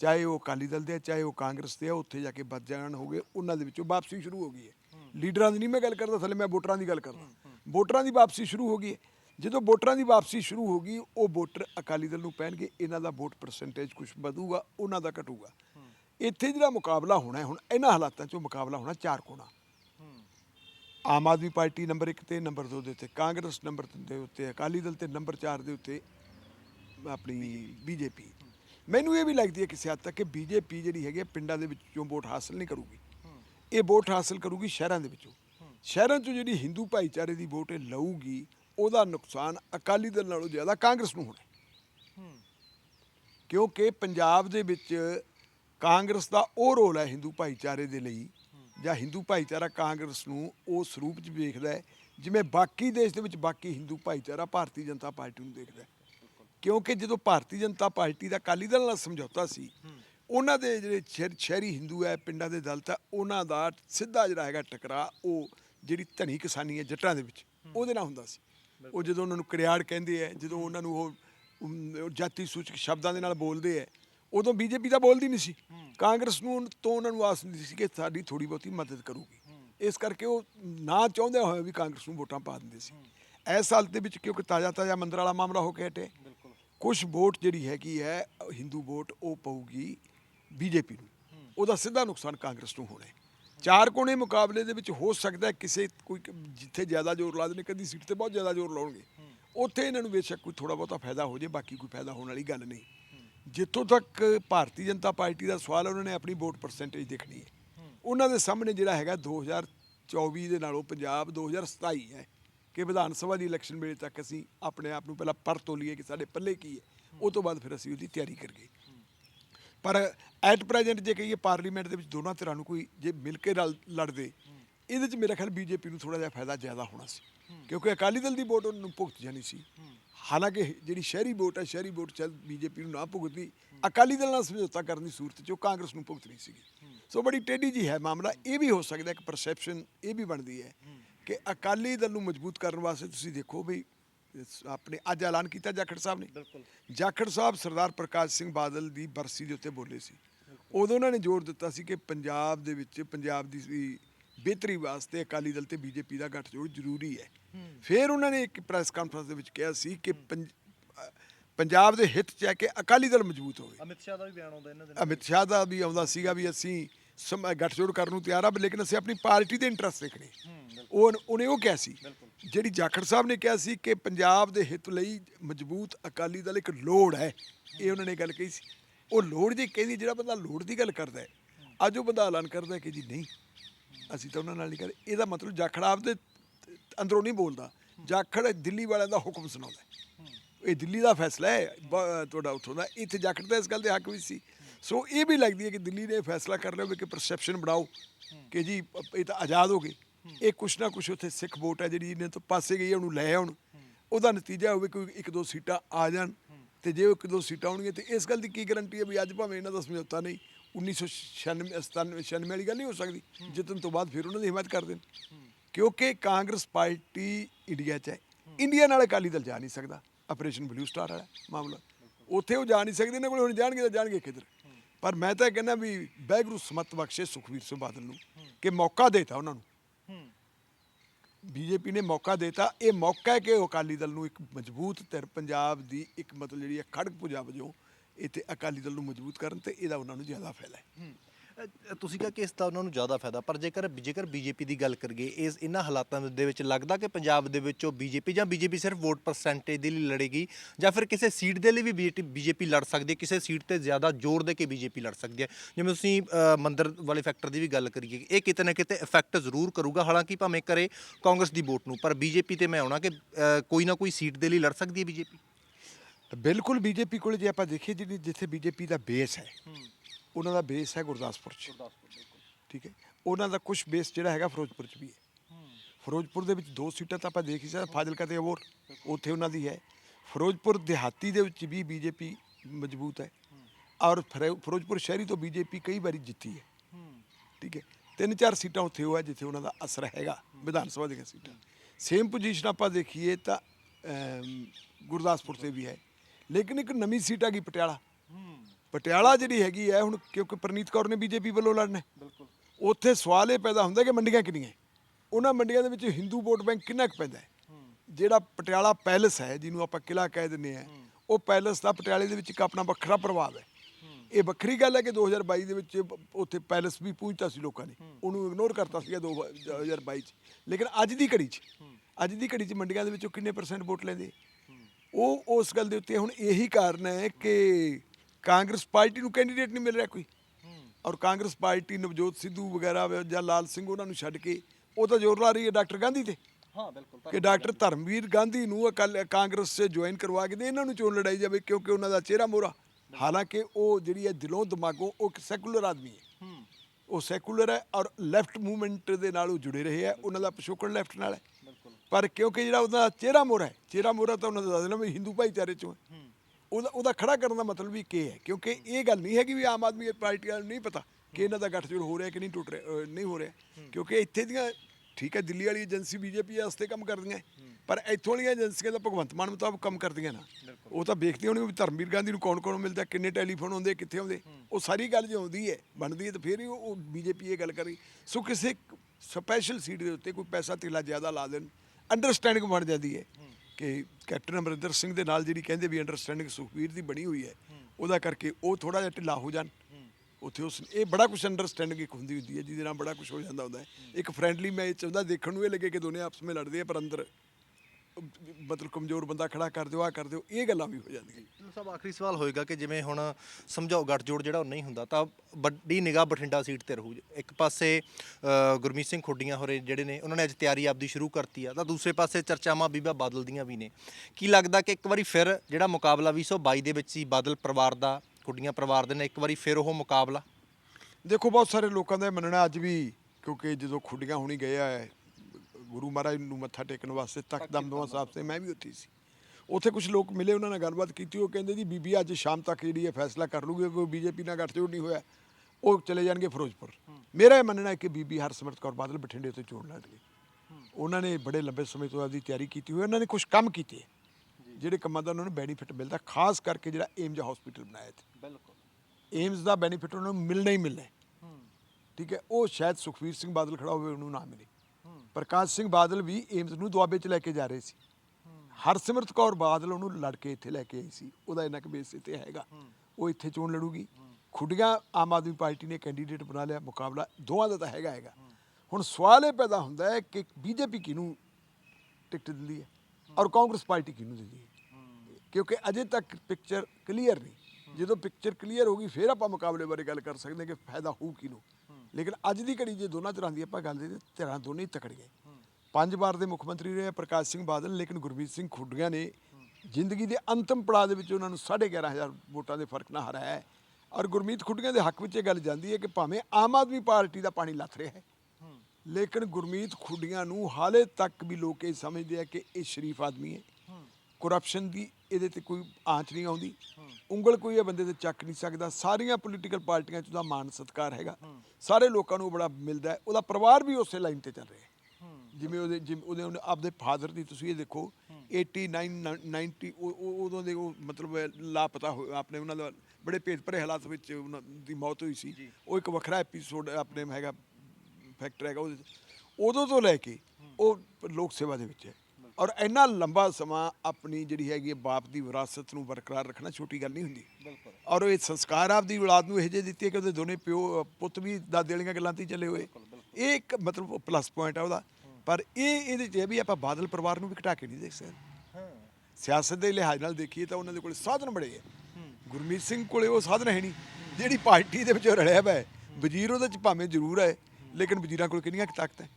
ਚਾਹੇ ਉਹ ਅਕਾਲੀ ਦਲ ਦੇ ਆ, ਚਾਹੇ ਉਹ ਕਾਂਗਰਸ ਦੇ ਆ ਉੱਥੇ ਜਾ ਕੇ ਬਚ ਜਾਣ ਹੋ ਗਏ ਉਹਨਾਂ ਦੇ ਵਿੱਚੋਂ ਵਾਪਸੀ ਸ਼ੁਰੂ ਹੋ ਗਈ ਹੈ। ਲੀਡਰਾਂ ਦੀ ਨਹੀਂ ਮੈਂ ਗੱਲ ਕਰਦਾ ਥੱਲੇ ਮੈਂ ਵੋਟਰਾਂ ਦੀ ਗੱਲ ਕਰਦਾ। ਵੋਟਰਾਂ ਦੀ ਵਾਪਸੀ ਸ਼ੁਰੂ ਹੋ ਗਈ ਹੈ। ਜਦੋਂ ਵੋਟਰਾਂ ਦੀ ਵਾਪਸੀ ਸ਼ੁਰੂ ਹੋ ਗਈ ਉਹ ਵੋਟਰ ਅਕਾਲੀ ਦਲ ਨੂੰ ਪੈਣਗੇ ਇਹਨਾਂ ਦਾ ਵੋਟ ਪਰਸੈਂਟੇਜ ਕੁਝ ਵਧੂਗਾ ਉਹਨਾਂ ਦਾ ਘਟੂਗਾ। ਇੱਥੇ ਜਿਹੜਾ ਮੁਕਾਬਲਾ ਹੋਣਾ ਹੁਣ ਇਹਨਾਂ ਹਾਲਾਤਾਂ 'ਚੋਂ ਮੁਕਾਬਲਾ ਹੋਣਾ ਚਾਰ ਕੋਣਾ। ਆਮ ਆਦਮੀ ਪਾਰਟੀ ਨੰਬਰ 1 ਤੇ ਨੰਬਰ 2 ਦੇ ਉੱਤੇ ਕਾਂਗਰਸ ਨੰਬਰ 3 ਦੇ ਉੱਤੇ ਅਕਾਲੀ ਦਲ ਤੇ ਨੰਬਰ 4 ਦੇ ਉੱਤੇ ਆਪਣੀ ਬੀਜੇਪੀ। ਮੈਨੂੰ ਇਹ ਵੀ ਲੱਗਦੀ ਹੈ ਕਿਸੇ ਹੱਦ ਤੱਕ ਕਿ ਬੀਜੇਪੀ ਜਿਹੜੀ ਹੈਗੀ ਹੈ, ਪਿੰਡਾਂ ਦੇ ਵਿੱਚੋਂ ਵੋਟ ਹਾਸਲ ਨਹੀਂ ਕਰੂਗੀ। ਇਹ ਵੋਟ ਹਾਸਲ ਕਰੂਗੀ ਸ਼ਹਿਰਾਂ ਦੇ ਵਿੱਚੋਂ। ਸ਼ਹਿਰਾਂ 'ਚੋਂ ਜਿਹੜੀ ਹਿੰਦੂ ਭਾਈਚਾਰੇ ਦੀ ਵੋਟ ਇਹ ਲਊਗੀ ਉਹਦਾ ਨੁਕਸਾਨ ਅਕਾਲੀ ਦਲ ਨਾਲੋਂ ਜ਼ਿਆਦਾ ਕਾਂਗਰਸ ਨੂੰ ਹੋਣਾ। ਕਿਉਂਕਿ ਪੰਜਾਬ ਦੇ ਵਿੱਚ ਕਾਂਗਰਸ ਦਾ ਉਹ ਰੋਲ ਹੈ ਹਿੰਦੂ ਭਾਈਚਾਰੇ ਦੇ ਲਈ ਜਾਂ ਹਿੰਦੂ ਭਾਈਚਾਰਾ ਕਾਂਗਰਸ ਨੂੰ ਉਸ ਰੂਪ 'ਚ ਵੇਖਦਾ ਹੈ ਜਿਵੇਂ ਬਾਕੀ ਦੇਸ਼ ਦੇ ਵਿੱਚ ਬਾਕੀ ਹਿੰਦੂ ਭਾਈਚਾਰਾ ਭਾਰਤੀ ਜਨਤਾ ਪਾਰਟੀ ਨੂੰ ਦੇਖਦਾ ਹੈ। ਕਿਉਂਕਿ ਜਦੋਂ ਭਾਰਤੀ ਜਨਤਾ ਪਾਰਟੀ ਦਾ ਅਕਾਲੀ ਦਲ ਨਾਲ ਸਮਝੌਤਾ ਸੀ, ਉਹਨਾਂ ਦੇ ਜਿਹੜੇ ਸ਼ਹਿਰ- ਸ਼ਹਿਰੀ ਹਿੰਦੂ ਹੈ, ਪਿੰਡਾਂ ਦੇ ਦਲਤ ਹੈ, ਉਹਨਾਂ ਦਾ ਸਿੱਧਾ ਜਿਹੜਾ ਹੈਗਾ ਟਕਰਾ ਉਹ ਜਿਹੜੀ ਧਨੀ ਕਿਸਾਨੀ ਹੈ ਜੱਟਾਂ ਦੇ ਵਿੱਚ, ਉਹਦੇ ਨਾਲ ਹੁੰਦਾ ਸੀ। ਉਹ ਜਦੋਂ ਉਹਨਾਂ ਨੂੰ ਕਰਿਆੜ ਕਹਿੰਦੇ ਆ ਜਦੋਂ ਉਹਨਾਂ ਨੂੰ ਉਹ ਉਹ ਜਾਤੀ ਸੂਚਕ ਸ਼ਬਦਾਂ ਦੇ ਨਾਲ ਬੋਲਦੇ ਆ ਉਦੋਂ ਬੀਜੇਪੀ ਤਾਂ ਬੋਲਦੀ ਨਹੀਂ ਸੀ। ਕਾਂਗਰਸ ਨੂੰ ਤੋਂ ਉਹਨਾਂ ਨੂੰ ਆਸ ਨਹੀਂ ਸੀ ਕਿ ਸਾਡੀ ਥੋੜੀ ਬਹੁਤੀ ਮਦਦ ਕਰੂਗੀ। ਇਸ ਕਰਕੇ ਉਹ ਨਾ ਚਾਹੁੰਦੇ ਹੋਏ ਵੀ ਕਾਂਗਰਸ ਨੂੰ ਵੋਟਾਂ ਪਾ ਦਿੰਦੇ ਸੀ। ਇਸ ਹਾਲਤ ਦੇ ਵਿੱਚ ਕਿਉਂਕਿ ਤਾਜ਼ਾ ਤਾਜ਼ਾ ਮੰਦਰ ਵਾਲਾ ਮਾਮਲਾ ਹੋ ਕੇ ਹਟੇ। ਕੁਝ ਵੋਟ ਜਿਹੜੀ ਹੈਗੀ ਹੈ ਹਿੰਦੂ ਵੋਟ ਉਹ ਪਊਗੀ ਬੀਜੇਪੀ ਨੂੰ। ਉਹਦਾ ਸਿੱਧਾ ਨੁਕਸਾਨ ਕਾਂਗਰਸ ਨੂੰ ਹੋਣਾ ਚਾਰ ਕੋਨੇ ਮੁਕਾਬਲੇ ਦੇ ਵਿੱਚ ਹੋ ਸਕਦਾ ਕਿਸੇ ਕੋਈ ਜਿੱਥੇ ਜ਼ਿਆਦਾ ਜ਼ੋਰ ਲਾ ਦੇਣ ਕਦੀ ਸੀਟ ਤੇ ਬਹੁਤ ਜ਼ਿਆਦਾ ਜ਼ੋਰ ਲਾਉਣਗੇ। ਉੱਥੇ ਇਹਨਾਂ ਨੂੰ ਬੇਸ਼ੱਕ ਕੋਈ ਥੋੜਾ ਬਹੁਤਾ ਫਾਇਦਾ ਹੋ ਜੇ ਬਾਕੀ ਕੋਈ ਫਾਇਦਾ ਹੋਣ ਵਾਲੀ ਗੱਲ ਨਹੀਂ। ਜਿੱਥੋਂ ਤੱਕ ਭਾਰਤੀ ਜਨਤਾ ਪਾਰਟੀ ਦਾ ਸਵਾਲ ਹੈ, ਉਹਨਾਂ ਨੇ ਆਪਣੀ ਵੋਟ ਪਰਸੈਂਟੇਜ ਦੇਖਣੀ ਹੈ। ਉਹਨਾਂ ਦੇ ਸਾਹਮਣੇ ਜਿਹੜਾ ਹੈਗਾ 2024 ਦੇ ਨਾਲੋਂ ਪੰਜਾਬ 2027 ਹੈ ਕਿ ਵਿਧਾਨ ਸਭਾ ਦੀ ਇਲੈਕਸ਼ਨ ਵੇਲੇ ਤੱਕ ਅਸੀਂ ਆਪਣੇ ਆਪ ਨੂੰ ਪਹਿਲਾਂ ਪਰ ਤੋਲੀਏ ਕਿ ਸਾਡੇ ਪੱਲੇ ਕੀ ਹੈ। ਉਹ ਤੋਂ ਬਾਅਦ ਫਿਰ ਅਸੀਂ ਉਹਦੀ ਤਿਆਰੀ ਕਰੀਏ। ਪਰ ਐਟ ਪ੍ਰੈਜ਼ੈਂਟ ਜੇ ਕਹੀਏ ਪਾਰਲੀਮੈਂਟ ਦੇ ਵਿੱਚ ਦੋਨਾਂ ਧਿਰਾਂ ਨੂੰ ਕੋਈ ਜੇ ਮਿਲ ਕੇ ਰਲ- ਲੜਦੇ ਇਹਦੇ 'ਚ ਮੇਰਾ ਖਿਆਲ ਬੀਜੇਪੀ ਨੂੰ ਥੋੜਾ ਜਿਹਾ ਫਾਇਦਾ ਜ਼ਿਆਦਾ ਹੋਣਾ ਸੀ। ਕਿਉਂਕਿ ਅਕਾਲੀ ਦਲ ਦੀ ਵੋਟ ਉਹਨਾਂ ਨੂੰ ਭੁਗਤ ਜਾਣੀ ਸੀ। ਹਾਲਾਂਕਿ ਜਿਹੜੀ ਸ਼ਹਿਰੀ ਵੋਟ ਹੈ ਸ਼ਹਿਰੀ ਵੋਟ ਚੱਲ ਬੀਜੇਪੀ ਨੂੰ ਨਾ ਭੁਗਤਦੀ ਅਕਾਲੀ ਦਲ ਨਾਲ ਸਮਝੌਤਾ ਕਰਨ ਦੀ ਸੂਰਤ 'ਚ ਉਹ ਕਾਂਗਰਸ ਨੂੰ ਭੁਗਤਣੀ ਸੀਗੀ। ਸੋ ਬੜੀ ਟੇਢੀ ਜੀ ਹੈ ਮਾਮਲਾ। ਇਹ ਵੀ ਹੋ ਸਕਦਾ ਇੱਕ ਪਰਸੈਪਸ਼ਨ ਇਹ ਵੀ ਬਣਦੀ ਹੈ ਕਿ ਅਕਾਲੀ ਦਲ ਨੂੰ ਮਜ਼ਬੂਤ ਕਰਨ ਵਾਸਤੇ ਤੁਸੀਂ ਦੇਖੋ ਵੀ ਆਪਣੇ ਅੱਜ ਐਲਾਨ ਕੀਤਾ ਜਾਖੜ ਸਾਹਿਬ ਨੇ। ਬਿਲਕੁਲ। ਜਾਖੜ ਸਾਹਿਬ ਸਰਦਾਰ ਪ੍ਰਕਾਸ਼ ਸਿੰਘ ਬਾਦਲ ਦੀ ਬਰਸੀ ਦੇ ਉੱਤੇ ਬੋਲੇ ਸੀ। ਉਦੋਂ ਉਹਨਾਂ ਨੇ ਜ਼ੋਰ ਦਿੱਤਾ ਸੀ ਕਿ ਪੰਜਾਬ ਦੇ ਵਿੱਚ ਪੰਜਾਬ ਦੀ ਬਿਹਤਰੀ ਵਾਸਤੇ ਅਕਾਲੀ ਦਲ ਤੇ ਬੀਜੇਪੀ ਦਾ ਗੱਠਜੋੜ ਜ਼ਰੂਰੀ ਹੈ। ਫਿਰ ਉਹਨਾਂ ਨੇ ਇੱਕ ਪ੍ਰੈਸ ਕਾਨਫਰੰਸ ਦੇ ਵਿੱਚ ਕਿਹਾ ਸੀ ਕਿ ਪੰਜਾਬ ਦੇ ਹਿੱਤ 'ਚ ਹੈ ਕਿ ਅਕਾਲੀ ਦਲ ਮਜ਼ਬੂਤ ਹੋਵੇ। ਅਮਿਤ ਸ਼ਾਹ ਦਾ ਵੀ ਬਿਆਨ ਆਉਂਦਾ ਇਹਨਾਂ ਦੇ ਅਮਿਤ ਸ਼ਾਹ ਦਾ ਵੀ ਆਉਂਦਾ ਸੀਗਾ ਵੀ ਅਸੀਂ ਸਮ- ਗੱਠਜੋੜ ਕਰਨ ਨੂੰ ਤਿਆਰ ਆ ਲੇਕਿਨ ਅਸੀਂ ਆਪਣੀ ਪਾਰਟੀ ਦੇ ਇੰਟਰਸਟ ਦੇਖਣੇ। ਉਹ ਉਹਨੇ ਉਹ ਕਿਹਾ ਸੀ ਜਿਹੜੀ ਜਾਖੜ ਸਾਹਿਬ ਨੇ ਕਿਹਾ ਸੀ ਕਿ ਪੰਜਾਬ ਦੇ ਹਿੱਤ ਲਈ ਮਜ਼ਬੂਤ ਅਕਾਲੀ ਦਲ ਇੱਕ ਲੋੜ ਹੈ। ਇਹ ਉਹਨਾਂ ਨੇ ਗੱਲ ਕਹੀ ਸੀ। ਉਹ ਲੋੜ ਜੇ ਕਹਿੰਦੀ ਜਿਹੜਾ ਬੰਦਾ ਲੋੜ ਦੀ ਗੱਲ ਕਰਦਾ ਹੈ ਅੱਜ ਉਹ ਬੰਦਾ ਐਲਾਨ ਕਰਦਾ ਕਿ ਜੀ ਨਹੀਂ ਅਸੀਂ ਤਾਂ ਉਹਨਾਂ ਨਾਲ ਨਹੀਂ ਕਰਦੇ ਇਹਦਾ ਮਤਲਬ ਜਾਖੜ ਆਪਦੇ ਅੰਦਰੋਂ ਨਹੀਂ ਬੋਲਦਾ। ਜਾਖੜ ਦਿੱਲੀ ਵਾਲਿਆਂ ਦਾ ਹੁਕਮ ਸੁਣਾਉਂਦਾ ਇਹ ਦਿੱਲੀ ਦਾ ਫੈਸਲਾ ਹੈ। ਤੁਹਾਡਾ ਉੱਥੋਂ ਦਾ। ਇੱਥੇ ਜਾਖੜ ਦਾ ਇਸ ਗੱਲ ਦੇ ਹੱਕ ਵਿੱਚ ਸੀ। ਸੋ ਇਹ ਵੀ ਲੱਗਦੀ ਹੈ ਕਿ ਦਿੱਲੀ ਨੇ ਫੈਸਲਾ ਕਰ ਲਿਆ ਕਿ ਪਰਸੈਪਸ਼ਨ ਬਣਾਓ ਕਿ ਜੀ ਇਹ ਤਾਂ ਆਜ਼ਾਦ ਹੋ ਗਏ। ਇਹ ਕੁਛ ਨਾ ਕੁਛ ਉੱਥੇ ਸਿੱਖ ਵੋਟ ਹੈ ਜਿਹੜੀ ਇਹਨੇ ਤੋਂ ਪਾਸੇ ਗਈ ਹੈ, ਉਹਨੂੰ ਲੈ ਆਉਣ। ਉਹਦਾ ਨਤੀਜਾ ਹੋਵੇ ਕੋਈ ਇੱਕ ਦੋ ਸੀਟਾਂ ਆ ਜਾਣ ਤੇ ਜੇ ਉਹ ਇੱਕ ਦੋ ਸੀਟਾਂ ਆਉਣਗੀਆਂ ਤੇ ਇਸ ਗੱਲ ਦੀ ਕੀ ਗਾਰੰਟੀ ਹੈ ਵੀ ਅੱਜ ਭਾਵੇਂ ਇਹਨਾਂ ਦਾ ਸਮਝੌਤਾ ਨਹੀਂ 1996 97 96 ਵਾਲੀ ਗੱਲ ਨਹੀਂ ਹੋ ਸਕਦੀ। ਜਿੱਤਣ ਤੋਂ ਬਾਅਦ ਫਿਰ ਉਹਨਾਂ ਦੀ ਹਿਮਾਇਤ ਕਰ ਦੇਣ। ਕਿਉਂਕਿ ਕਾਂਗਰਸ ਪਾਰਟੀ ਇੰਡੀਆ 'ਚ ਹੈ। ਇੰਡੀਆ ਨਾਲ ਅਕਾਲੀ ਦਲ ਜਾ ਨਹੀਂ ਸਕਦਾ। ਆਪਰੇਸ਼ਨ ਬਲੂ ਸਟਾਰ ਵਾਲਾ ਮਾਮਲਾ। ਉੱਥੇ ਉਹ ਜਾ ਨਹੀਂ ਸਕਦੇ, ਇਹਨਾਂ ਕੋਲ ਹੁਣ ਜਾਣਗੇ ਤਾਂ ਜਾਣਗੇ ਕਿੱਧਰ। ਪਰ ਮੈਂ ਤਾਂ ਕਹਿੰਦਾ ਵੀ ਬੈਗਰੂ ਸਮਤ ਬਖਸ਼ੇ ਸੁਖਵੀਰ ਸਿੰਘ ਬਾਦਲ ਨੂੰ ਕਿ ਮੌਕਾ ਦੇਤਾ ਉਹਨਾਂ ਨੂੰ। ਬੀਜੇਪੀ ਨੇ ਮੌਕਾ ਦੇਤਾ। ਇਹ ਮੌਕਾ ਹੈ ਕਿ ਉਹ ਅਕਾਲੀ ਦਲ ਨੂੰ ਇੱਕ ਮਜ਼ਬੂਤ ਧਿਰ ਪੰਜਾਬ ਦੀ ਇੱਕ ਮਤਲਬ ਜਿਹੜੀ ਹੈ ਖੜਕ ਪੁਜਾ ਵਜੋਂ ਇੱਥੇ ਅਕਾਲੀ ਦਲ ਨੂੰ ਮਜ਼ਬੂਤ ਕਰਨ ਤੇ ਇਹਦਾ ਉਹਨਾਂ ਨੂੰ ਜ਼ਿਆਦਾ ਫਾਇਦਾ ਹੈ। ਅ, ਤੁਸੀਂ ਕਿਹਾ ਕਿ ਇਸ ਦਾ ਉਹਨਾਂ ਨੂੰ ਜ਼ਿਆਦਾ ਫਾਇਦਾ ਪਰ ਜੇਕਰ ਜੇਕਰ ਬੀਜੇਪੀ ਦੀ ਗੱਲ ਕਰੀਏ ਇਸ ਇਹਨਾਂ ਹਾਲਾਤਾਂ ਦੇ ਵਿੱਚ ਲੱਗਦਾ ਕਿ ਪੰਜਾਬ ਦੇ ਵਿੱਚੋਂ ਬੀਜੇਪੀ ਜਾਂ ਬੀਜੇਪੀ ਸਿਰਫ ਵੋਟ ਪਰਸੈਂਟੇਜ ਦੇ ਲਈ ਲੜੇਗੀ ਜਾਂ ਫਿਰ ਕਿਸੇ ਸੀਟ ਦੇ ਲਈ ਵੀ ਬੀਜੇਪੀ ਲੜ ਸਕਦੀ ਹੈ ਕਿਸੇ ਸੀਟ ਤੇ ਜ਼ਿਆਦਾ ਜ਼ੋਰ ਦੇ ਕੇ ਬੀਜੇਪੀ ਲੜ ਸਕਦੀ ਹੈ। ਜਿਵੇਂ ਤੁਸੀਂ ਅ, ਮੰਦਰ ਵਾਲੇ ਫੈਕਟਰ ਦੀ ਵੀ ਗੱਲ ਕਰੀਏ ਇਹ ਕਿਤੇ ਨਾ ਕਿਤੇ ਇਫੈਕਟ ਜ਼ਰੂਰ ਕਰੂਗਾ ਹਾਲਾਂਕਿ ਭਾਵੇਂ ਕਰੇ ਕਾਂਗਰਸ ਦੀ ਵੋਟ ਨੂੰ ਪਰ ਬੀਜੇਪੀ ਤੇ ਮੈਂ ਆਉਣਾ ਕਿ ਅ, ਕੋਈ ਨਾ ਕੋਈ ਸੀਟ ਦੇ ਲਈ ਲੜ ਸਕਦੀ ਹੈ ਬੀਜੇਪੀ। ਬਿਲਕੁਲ ਬੀਜੇਪੀ ਕੋਲ ਜੇ ਆਪਾਂ ਦੇਖੀਏ ਜਿਹੜੀ ਜਿੱਥੇ ਬੀਜੇਪੀ ਦਾ ਬੇਸ ਹੈ। ਉਹਨਾਂ ਦਾ ਬੇਸ ਹੈ ਗੁਰਦਾਸਪੁਰ 'ਚ। ਠੀਕ ਹੈ? ਉਹਨਾਂ ਦਾ ਕੁਝ ਬੇਸ ਜਿਹੜਾ ਹੈਗਾ ਫਿਰੋਜ਼ਪੁਰ 'ਚ ਵੀ ਹੈ। ਫਿਰੋਜ਼ਪੁਰ ਦੇ ਵਿੱਚ ਦੋ ਸੀਟਾਂ ਤਾਂ ਆਪਾਂ ਦੇਖ ਹੀ ਸਕਦੇ ਫਾਜ਼ਿਲਕਾ ਤੇ ਅਬੋਰ ਉੱਥੇ ਉਹਨਾਂ ਦੀ ਹੈ। ਫਿਰੋਜ਼ਪੁਰ ਦਿਹਾਤੀ ਦੇ ਵਿੱਚ ਵੀ ਬੀਜੇਪੀ ਮਜ਼ਬੂਤ ਹੈ ਔਰ ਫਿਰੋ- ਫਿਰੋਜ਼ਪੁਰ ਸ਼ਹਿਰੀ ਤੋਂ ਬੀਜੇਪੀ ਕਈ ਵਾਰੀ ਜਿੱਤੀ ਹੈ। ਠੀਕ ਹੈ? ਤਿੰਨ ਚਾਰ ਸੀਟਾਂ ਉੱਥੇ ਹੋਇਆ ਜਿੱਥੇ ਉਹਨਾਂ ਦਾ ਅਸਰ ਹੈਗਾ, ਵਿਧਾਨ ਸਭਾ ਦੀਆਂ ਸੀਟਾਂ। ਸੇਮ ਪੋਜੀਸ਼ਨ ਆਪਾਂ ਦੇਖੀਏ ਤਾਂ ਗੁਰਦਾਸਪੁਰ ਤੇ ਵੀ ਹੈ। ਲੇਕਿਨ ਇੱਕ ਨਵੀਂ ਸੀਟ ਆ ਗਈ ਪਟਿਆਲਾ। ਪਟਿਆਲਾ ਜਿਹੜੀ ਹੈਗੀ ਹੈ ਹੁਣ ਕਿਉਂਕਿ ਪ੍ਰਨੀਤ ਕੌਰ ਨੇ ਬੀਜੇਪੀ ਵੱਲੋਂ ਲੜਨਾ। ਬਿਲਕੁਲ। ਉੱਥੇ ਸਵਾਲ ਇਹ ਪੈਦਾ ਹੁੰਦਾ ਕਿ ਮੰਡੀਆਂ ਕਿੰਨੀਆਂ? ਉਹਨਾਂ ਮੰਡੀਆਂ ਦੇ ਵਿੱਚ ਹਿੰਦੂ ਵੋਟ ਬੈਂਕ ਕਿੰਨਾ ਕੁ ਪੈਂਦਾ ਜਿਹੜਾ ਪਟਿਆਲਾ ਪੈਲਸ ਹੈ ਜਿਹਨੂੰ ਆਪਾਂ ਕਿਲਾ ਕਹਿ ਦਿੰਦੇ ਆ ਉਹ ਪੈਲਸ ਦਾ ਪਟਿਆਲੇ ਦੇ ਵਿੱਚ ਇੱਕ ਆਪਣਾ ਵੱਖਰਾ ਪ੍ਰਭਾਵ ਹੈ। ਇਹ ਵੱਖਰੀ ਗੱਲ ਹੈ ਕਿ 2022 ਦੇ ਵਿੱਚ ਉੱਥੇ ਪੈਲਸ ਵੀ ਪਹੁੰਚਤਾ ਸੀ ਲੋਕਾਂ ਨੇ ਉਹਨੂੰ ਇਗਨੋਰ ਕਰਤਾ ਸੀਗਾ 2022 ਚ। ਲੇਕਿਨ ਅੱਜ ਦੀ ਘੜੀ 'ਚ ਅੱਜ ਦੀ ਘੜੀ 'ਚ ਮੰਡੀਆਂ ਦੇ ਵਿੱਚੋਂ ਕਿੰਨੇ ਪਰਸੈਂਟ ਵੋਟ ਲੈਂਦੇ? ਉਹ ਉਸ ਗੱਲ ਦੇ ਉੱਤੇ ਹੁਣ ਇਹੀ ਕਾਰਨ ਹੈ ਕਿ ਕਾਂਗਰਸ ਪਾਰਟੀ ਨੂੰ ਕੈਂਡੀਡੇਟ ਨਹੀਂ ਮਿਲ ਰਿਹਾ ਕੋਈ। ਔਰ ਕਾਂਗਰਸ ਪਾਰਟੀ ਨਵਜੋਤ ਸਿੱਧੂ ਵਗੈਰਾ ਜਾਂ ਲਾਲ ਸਿੰਘ ਉਹਨਾਂ ਨੂੰ ਛੱਡ ਕੇ ਉਹ ਤਾਂ ਜ਼ੋਰ ਲਾ ਰਹੀ ਹੈ ਡਾਕਟਰ ਗਾਂਧੀ ਤੇ। ਹਾਂ ਬਿਲਕੁਲ ਕਿ ਡਾਕਟਰ ਧਰਮਵੀਰ ਗਾਂਧੀ ਨੂੰ ਅਕਾਲ ਕਾਂਗਰਸ 'ਚ ਜੁਆਇਨ ਕਰਵਾ ਕੇ ਦੇ ਇਹਨਾਂ ਨੂੰ ਚੋਣ ਲੜਾਈ ਜਾਵੇ ਕਿਉਂਕਿ ਉਹਨਾਂ ਦਾ ਚਿਹਰਾ ਮੋਰਾ ਹਾਲਾਂਕਿ ਉਹ ਜਿਹੜੀ ਹੈ ਦਿਲੋਂ ਦਿਮਾਗੋਂ ਉਹ ਇੱਕ ਸੈਕੂਲਰ ਆਦਮੀ ਹੈ। ਉਹ ਸੈਕੂਲਰ ਹੈ ਔਰ ਲੈਫਟ ਮੂਵਮੈਂਟ ਦੇ ਨਾਲ ਉਹ ਜੁੜੇ ਰਹੇ ਹੈ ਉਹਨਾਂ ਦਾ ਪਿਛੋਕੜ ਲੈਫਟ ਨਾਲ ਹੈ। ਪਰ ਕਿਉਂਕਿ ਜਿਹੜਾ ਉਹਦਾ ਚਿਹਰਾ ਮੋਰਾ ਹੈ ਚਿਹਰਾ ਮੋਰਾ ਤਾਂ ਉਹਨਾਂ ਦਾ ਦੱਸ ਦੇਣਾ ਵੀ ਹਿੰਦੂ ਭਾਈਚਾਰੇ ਚੋਂ ਹੈ। ਉਹਦਾ ਉਹਦਾ ਖੜਾ ਕਰਨ ਦਾ ਮਤਲਬ ਵੀ ਕੀ ਹੈ ਕਿਉਂਕਿ ਇਹ ਗੱਲ ਨਹੀਂ ਹੈਗੀ ਵੀ ਆਮ ਆਦਮੀ ਪਾਰਟੀ ਵਾਲਿਆਂ ਨੂੰ ਨਹੀਂ ਪਤਾ ਕਿ ਇਹਨਾਂ ਦਾ ਗੱਠਜੋੜ ਹੋ ਰਿਹਾ ਕਿ ਨਹੀਂ ਟੁੱਟ ਰਿਹਾ ਨਹੀਂ ਹੋ ਰਿਹਾ। ਕਿਉਂਕਿ ਇੱਥੇ ਦੀਆਂ ਠੀਕ ਹੈ ਦਿੱਲੀ ਵਾਲੀ ਏਜੰਸੀ ਬੀਜੇਪੀ ਵਾਸਤੇ ਕੰਮ ਕਰਦੀਆਂ। ਪਰ ਇੱਥੋਂ ਵਾਲੀਆਂ ਏਜੰਸੀਆਂ ਤਾਂ ਭਗਵੰਤ ਮਾਨ ਮੁਤਾਬਕ ਕੰਮ ਕਰਦੀਆਂ ਨਾ। ਉਹ ਤਾਂ ਵੇਖਦੇ ਹੋਣੇ ਵੀ ਧਰਮਵੀਰ ਗਾਂਧੀ ਨੂੰ ਕੌਣ ਕੌਣ ਮਿਲਦਾ ਕਿੰਨੇ ਟੈਲੀਫੋਨ ਆਉਂਦੇ ਕਿੱਥੇ ਆਉਂਦੇ। ਉਹ ਸਾਰੀ ਗੱਲ ਜੇ ਆਉਂਦੀ ਹੈ ਬਣਦੀ ਹੈ ਤਾਂ ਫਿਰ ਹੀ ਉਹ ਬੀਜੇਪੀ ਇਹ ਗੱਲ ਕਰੀ ਸੋ ਕਿਸੇ ਸਪੈਸ਼ਲ ਸੀਟ ਦੇ ਉੱਤੇ ਕੋਈ ਪੈਸਾ ਧੇਲਾ ਜ਼ਿਆਦਾ ਲਾ ਦੇਣ ਅੰਡਰਸਟੈਂਡਿੰਗ ਬਣ ਜਾਂਦੀ ਹੈ। ਕਿ ਕੈਪਟਨ ਅਮਰਿੰਦਰ ਸਿੰਘ ਦੇ ਨਾਲ ਜਿਹੜੀ ਕਹਿੰਦੇ ਵੀ ਅੰਡਰਸਟੈਂਡਿੰਗ ਸੁਖਬੀਰ ਦੀ ਬਣੀ ਹੋਈ ਹੈ, ਉਹਦਾ ਕਰਕੇ ਉਹ ਥੋੜਾ ਜਿਹਾ ਢਿੱਲਾ ਹੋ ਜਾਣ। ਉੱਥੇ ਉਸ ਇਹ ਬੜਾ ਕੁਝ ਅੰਡਰਸਟੈਂਡਿੰਗ ਇੱਕ ਹੁੰਦੀ ਹੁੰਦੀ ਹੈ, ਜਿਹਦੇ ਨਾਲ ਬੜਾ ਕੁਝ ਹੋ ਜਾਂਦਾ ਹੁੰਦਾ ਹੈ। ਇੱਕ ਫਰੈਂਡਲੀ ਮੈਚ ਹੁੰਦਾ ਦੇਖਣ ਨੂੰ ਇਹ ਲੱਗੇ ਕਿ ਦੋਨੇ ਆਪਸ ਵਿੱਚ ਲੜਦੇ ਆ, ਪਰ ਅੰਦਰ ਮਤਲਬ ਕਮਜ਼ੋਰ ਬੰਦਾ ਖੜਾ ਕਰ ਦਿਓ ਆ ਕਰ ਦਿਓ ਇਹ ਗੱਲਾਂ ਵੀ ਹੋ ਜਾਂਦੀਆਂ। ਢਿੱਲੋਂ ਸਾਹਿਬ ਆਖਰੀ ਸਵਾਲ ਹੋਏਗਾ ਕਿ ਜਿਵੇਂ ਹੁਣ ਸਮਝਾਓ ਗੱਠਜੋੜ ਜਿਹੜਾ ਉਹ ਨਹੀਂ ਹੁੰਦਾ ਤਾਂ ਵੱਡੀ ਨਿਗਾਹ ਬਠਿੰਡਾ ਸੀਟ ਤੇ ਰਹੂ। ਇੱਕ ਪਾਸੇ ਗੁਰਮੀਤ ਸਿੰਘ ਖੁੱਡੀਆਂ ਹੋਰੇ ਜਿਹੜੇ ਨੇ ਉਹਨਾਂ ਨੇ ਅੱਜ ਤਿਆਰੀ ਆਪਦੀ ਸ਼ੁਰੂ ਕਰਤੀ ਆ ਤਾਂ ਦੂਸਰੇ ਪਾਸੇ ਚਰਚਾਵਾਂ ਬੀਬਾ ਬਾਦਲ ਦੀਆਂ ਵੀ ਨੇ। ਕੀ ਲੱਗਦਾ ਕਿ ਇੱਕ ਵਾਰੀ ਫਿਰ ਜਿਹੜਾ ਮੁਕਾਬਲਾ 2022 ਦੇ ਵਿੱਚ ਸੀ ਬਾਦਲ ਪਰਿਵਾਰ ਦਾ ਖੁੱਡੀਆਂ ਪਰਿਵਾਰ ਦੇ ਨਾਲ ਇੱਕ ਵਾਰੀ ਫਿਰ ਉਹ ਮੁਕਾਬਲਾ? ਦੇਖੋ ਬਹੁਤ ਸਾਰੇ ਲੋਕਾਂ ਦਾ ਮੰਨਣਾ ਅੱਜ ਵੀ ਕਿਉਂਕਿ ਜਦੋਂ ਖੁੱਡੀਆਂ ਹੋਣੀ ਗਏ ਆ ਗੁਰੂ ਮਹਾਰਾਜ ਨੂੰ ਮੱਥਾ ਟੇਕਣ ਵਾਸਤੇ ਤਖਤ ਦਮਦਮਾ ਸਾਹਿਬ ਤੇ ਮੈਂ ਵੀ ਉੱਥੇ ਹੀ ਸੀ। ਉੱਥੇ ਕੁਝ ਲੋਕ ਮਿਲੇ ਉਹਨਾਂ ਨਾਲ ਗੱਲਬਾਤ ਕੀਤੀ ਉਹ ਕਹਿੰਦੇ ਜੀ ਬੀਬੀ ਅੱਜ ਸ਼ਾਮ ਤੱਕ ਜਿਹੜੀ ਇਹ ਫੈਸਲਾ ਕਰ ਲੂਗੀ ਕੋਈ ਬੀਜੇਪੀ ਨਾਲ ਗੱਠਜੋੜ ਨਹੀਂ ਹੋਇਆ। ਉਹ ਚਲੇ ਜਾਣਗੇ ਫਿਰੋਜ਼ਪੁਰ। ਮੇਰਾ ਇਹ ਮੰਨਣਾ ਹੈ ਕਿ ਬੀਬੀ ਹਰਸਿਮਰਤ ਕੌਰ ਬਾਦਲ ਬਠਿੰਡੇ ਤੋਂ ਚੋਣ ਲੜਨਗੇ ਉਹਨਾਂ ਨੇ ਬੜੇ ਲੰਬੇ ਸਮੇਂ ਤੋਂ ਆਪਦੀ ਤਿਆਰੀ ਕੀਤੀ ਹੋਈ ਹੈ। ਉਹਨਾਂ ਨੇ ਕੁਝ ਕੰਮ ਕੀਤੇ। ਹੈ। ਜਿਹੜੇ ਕੰਮਾਂ ਦਾ ਉਹਨਾਂ ਨੂੰ ਬੈਨੀਫਿਟ ਮਿਲਦਾ ਖਾਸ ਕਰਕੇ ਜਿਹੜਾ ਏਮਜ ਹਸਪੀਟਲ ਬਣਾਇਆ ਇੱਥੇ। ਬਿਲਕੁਲ। ਏਮਸ ਦਾ ਬੈਨੀਫਿਟ ਉਹਨਾਂ ਨੂੰ ਮਿਲਣਾ ਹੀ ਮਿਲਣਾ ਹੈ। ਠੀਕ ਹੈ ਉਹ ਸ਼ਾਇਦ ਸੁਖਵੀਰ ਸਿੰਘ ਬਾਦਲ ਖੜਾ ਹੋਵੇ ਉਹਨੂੰ ਨਾ ਮਿਲੇ। ਪ੍ਰਕਾਸ਼ ਸਿੰਘ ਬਾਦਲ ਵੀ ਏਮਸ ਨੂੰ ਦੁਆਬੇ 'ਚ ਲੈ ਕੇ ਜਾ ਰਹੇ ਸੀ। ਹਰਸਿਮਰਤ ਕੌਰ ਬਾਦਲ ਉਹਨੂੰ ਲੜ ਕੇ ਇੱਥੇ ਲੈ ਕੇ ਆਈ ਸੀ। ਉਹਦਾ ਇੰਨਾ ਕੁ ਬੇਸ ਇੱਥੇ ਹੈਗਾ। ਉਹ ਇੱਥੇ ਚੋਣ ਲੜੂਗੀ। ਖੁੱਡੀਆਂ ਆਮ ਆਦਮੀ ਪਾਰਟੀ ਨੇ ਕੈਂਡੀਡੇਟ ਬਣਾ ਲਿਆ, ਮੁਕਾਬਲਾ ਦੋਵਾਂ ਦਾ ਤਾਂ ਹੈਗਾ ਹੈਗਾ। ਹੁਣ ਸਵਾਲ ਇਹ ਪੈਦਾ ਹੁੰਦਾ ਹੈ ਕਿ ਬੀਜੇਪੀ ਕਿਹਨੂੰ ਟਿਕਟ ਦਿੰਦੀ ਹੈ ਔਰ ਕਾਂਗਰਸ ਪਾਰਟੀ ਕਿਹਨੂੰ ਦਿੰਦੀ ਹੈ? ਕਿਉਂਕਿ ਅਜੇ ਤੱਕ ਪਿਕਚਰ ਕਲੀਅਰ ਨਹੀਂ। ਜਦੋਂ ਪਿਕਚਰ ਕਲੀਅਰ ਹੋ ਗਈ, ਫਿਰ ਆਪਾਂ ਮੁਕਾਬਲੇ ਬਾਰੇ ਗੱਲ ਕਰ ਸਕਦੇ ਹਾਂ ਕਿ ਫਾਇਦਾ ਹੋਊ ਕਿਹਨੂੰ। ਲੇਕਿਨ ਅੱਜ ਦੀ ਘੜੀ ਜੇ ਦੋਨਾਂ ਤਰ੍ਹਾਂ ਦੀ ਆਪਾਂ ਗੱਲ ਦੇ ਧਿਰਾਂ ਦੋਨੇ ਹੀ ਤਕੜੀਆਂ ਪੰਜ ਵਾਰ ਦੇ ਮੁੱਖ ਮੰਤਰੀ ਰਹੇ ਪ੍ਰਕਾਸ਼ ਸਿੰਘ ਬਾਦਲ ਲੇਕਿਨ ਗੁਰਮੀਤ ਸਿੰਘ ਖੁੱਡੀਆਂ ਨੇ ਜ਼ਿੰਦਗੀ ਦੇ ਅੰਤਮ ਪੜਾਅ ਦੇ ਵਿੱਚ ਉਹਨਾਂ ਨੂੰ 11500 ਵੋਟਾਂ ਦੇ ਫ਼ਰਕ ਨਾਲ ਹਰਾਇਆ ਹੈ। ਔਰ ਗੁਰਮੀਤ ਖੁੱਡੀਆਂ ਦੇ ਹੱਕ ਵਿੱਚ ਇਹ ਗੱਲ ਜਾਂਦੀ ਹੈ ਕਿ ਭਾਵੇਂ ਆਮ ਆਦਮੀ ਪਾਰਟੀ ਦਾ ਪਾਣੀ ਲੱਥ ਰਿਹਾ ਹੈ ਲੇਕਿਨ ਗੁਰਮੀਤ ਖੁੱਡੀਆਂ ਨੂੰ ਹਾਲੇ ਤੱਕ ਵੀ ਲੋਕ ਇਹ ਸਮਝਦੇ ਆ ਕਿ ਇਹ ਸ਼ਰੀਫ ਆਦਮੀ ਹੈ। ਕਰਪਸ਼ਨ ਦੀ ਇਹਦੇ ਤੇ ਕੋਈ ਆਂਚ ਨਹੀਂ ਆਉਂਦੀ। ਉਂਗਲ ਕੋਈ ਇਹ ਬੰਦੇ ਤੇ ਚੱਕ ਨਹੀਂ ਸਕਦਾ। ਸਾਰੀਆਂ ਪੋਲੀਟੀਕਲ ਪਾਰਟੀਆਂ 'ਚ ਉਹਦਾ ਮਾਨ ਸਤਕਾਰ ਹੈਗਾ। ਸਾਰੇ ਲੋਕਾਂ ਨੂੰ ਬੜਾ ਮਿਲਦਾ ਹੈ। ਉਹਦਾ ਪਰਿਵਾਰ ਵੀ ਉਸੇ ਲਾਈਨ ਤੇ ਚੱਲ ਰਿਹਾ ਜਿਵੇਂ ਉਹਦੇ ਜਿਵੇਂ ਉਹਦੇ ਉਹਨੇ ਆਪਦੇ ਫਾਦਰ ਦੀ ਤੁਸੀਂ ਇਹ ਦੇਖੋ 89 90 ਉਹ- ਉਹ- ਉਦੋਂ ਦੇ ਉਹ ਮਤਲਬ ਲਾਪਤਾ ਹੋਏ ਆਪਣੇ ਉਹਨਾਂ ਦਾ ਬੜੇ ਭੇਦ ਭਰੇ ਹਾਲਾਤ ਵਿੱਚ ਉਹਨਾਂ ਦੀ ਮੌਤ ਹੋਈ ਸੀ। ਉਹ ਇੱਕ ਵੱਖਰਾ ਐਪੀਸੋਡ ਆਪਣੇ ਹੈਗਾ ਫੈਕਟਰ ਹੈਗਾ ਉਹਦੇ। ਉਦੋਂ ਤੋਂ ਲੈ ਕੇ ਉਹ ਲੋਕ ਸੇਵਾ ਦੇ ਵਿੱਚ ਹੈ। ਔਰ ਇੰਨਾ ਲੰਬਾ ਸਮਾਂ ਆਪਣੀ ਜਿਹੜੀ ਹੈਗੀ ਹੈ ਬਾਪ ਦੀ ਵਿਰਾਸਤ ਨੂੰ ਬਰਕਰਾਰ ਰੱਖਣਾ ਛੋਟੀ ਗੱਲ ਨਹੀਂ ਹੁੰਦੀ। ਬਿਲਕੁਲ। ਔਰ ਇਹ ਸੰਸਕਾਰ ਆਪਦੀ ਔਲਾਦ ਨੂੰ ਇਹੋ ਜਿਹੇ ਦਿੱਤੇ ਹੈ ਕਿ ਉਹਦੇ ਦੋਨੇ ਪਿਓ ਪੁੱਤ ਵੀ ਦਾਦੇ ਵਾਲੀਆਂ ਗੱਲਾਂ ਤੇ ਹੀ ਚੱਲੇ ਹੋਏ। ਇਹ ਇੱਕ ਮਤਲਬ ਪਲੱਸ ਪੁਆਇੰਟ ਹੈ ਉਹਦਾ। ਪਰ ਇਹ ਇਹਦੇ 'ਚ ਇਹ ਵੀ ਆਪਾਂ ਬਾਦਲ ਪਰਿਵਾਰ ਨੂੰ ਵੀ ਘਟਾ ਕੇ ਨਹੀਂ ਦੇਖ ਸਕਦੇ। ਹਾਂ। ਸਿਆਸਤ ਦੇ ਲਿਹਾਜ਼ ਨਾਲ ਦੇਖੀਏ ਤਾਂ ਉਹਨਾਂ ਦੇ ਕੋਲ ਸਾਧਨ ਬੜੇ ਹੈ। ਗੁਰਮੀਤ ਸਿੰਘ ਕੋਲੇ ਉਹ ਸਾਧਨ ਹੈ ਨਹੀਂ। ਜਿਹੜੀ ਪਾਰਟੀ ਦੇ ਵਿੱਚ ਉਹ ਰਲਿਆ ਹੋਇਆ ਹੈ ਵਜ਼ੀਰ ਉਹਦੇ ਚ ਭਾਵੇਂ ਜ਼ਰੂਰ ਹੈ ਲੇਕਿਨ ਵਜ਼ੀਰਾਂ ਕੋਲ ਕਿੰਨੀਆਂ ਕੁ ਤਾਕਤ ਹੈ।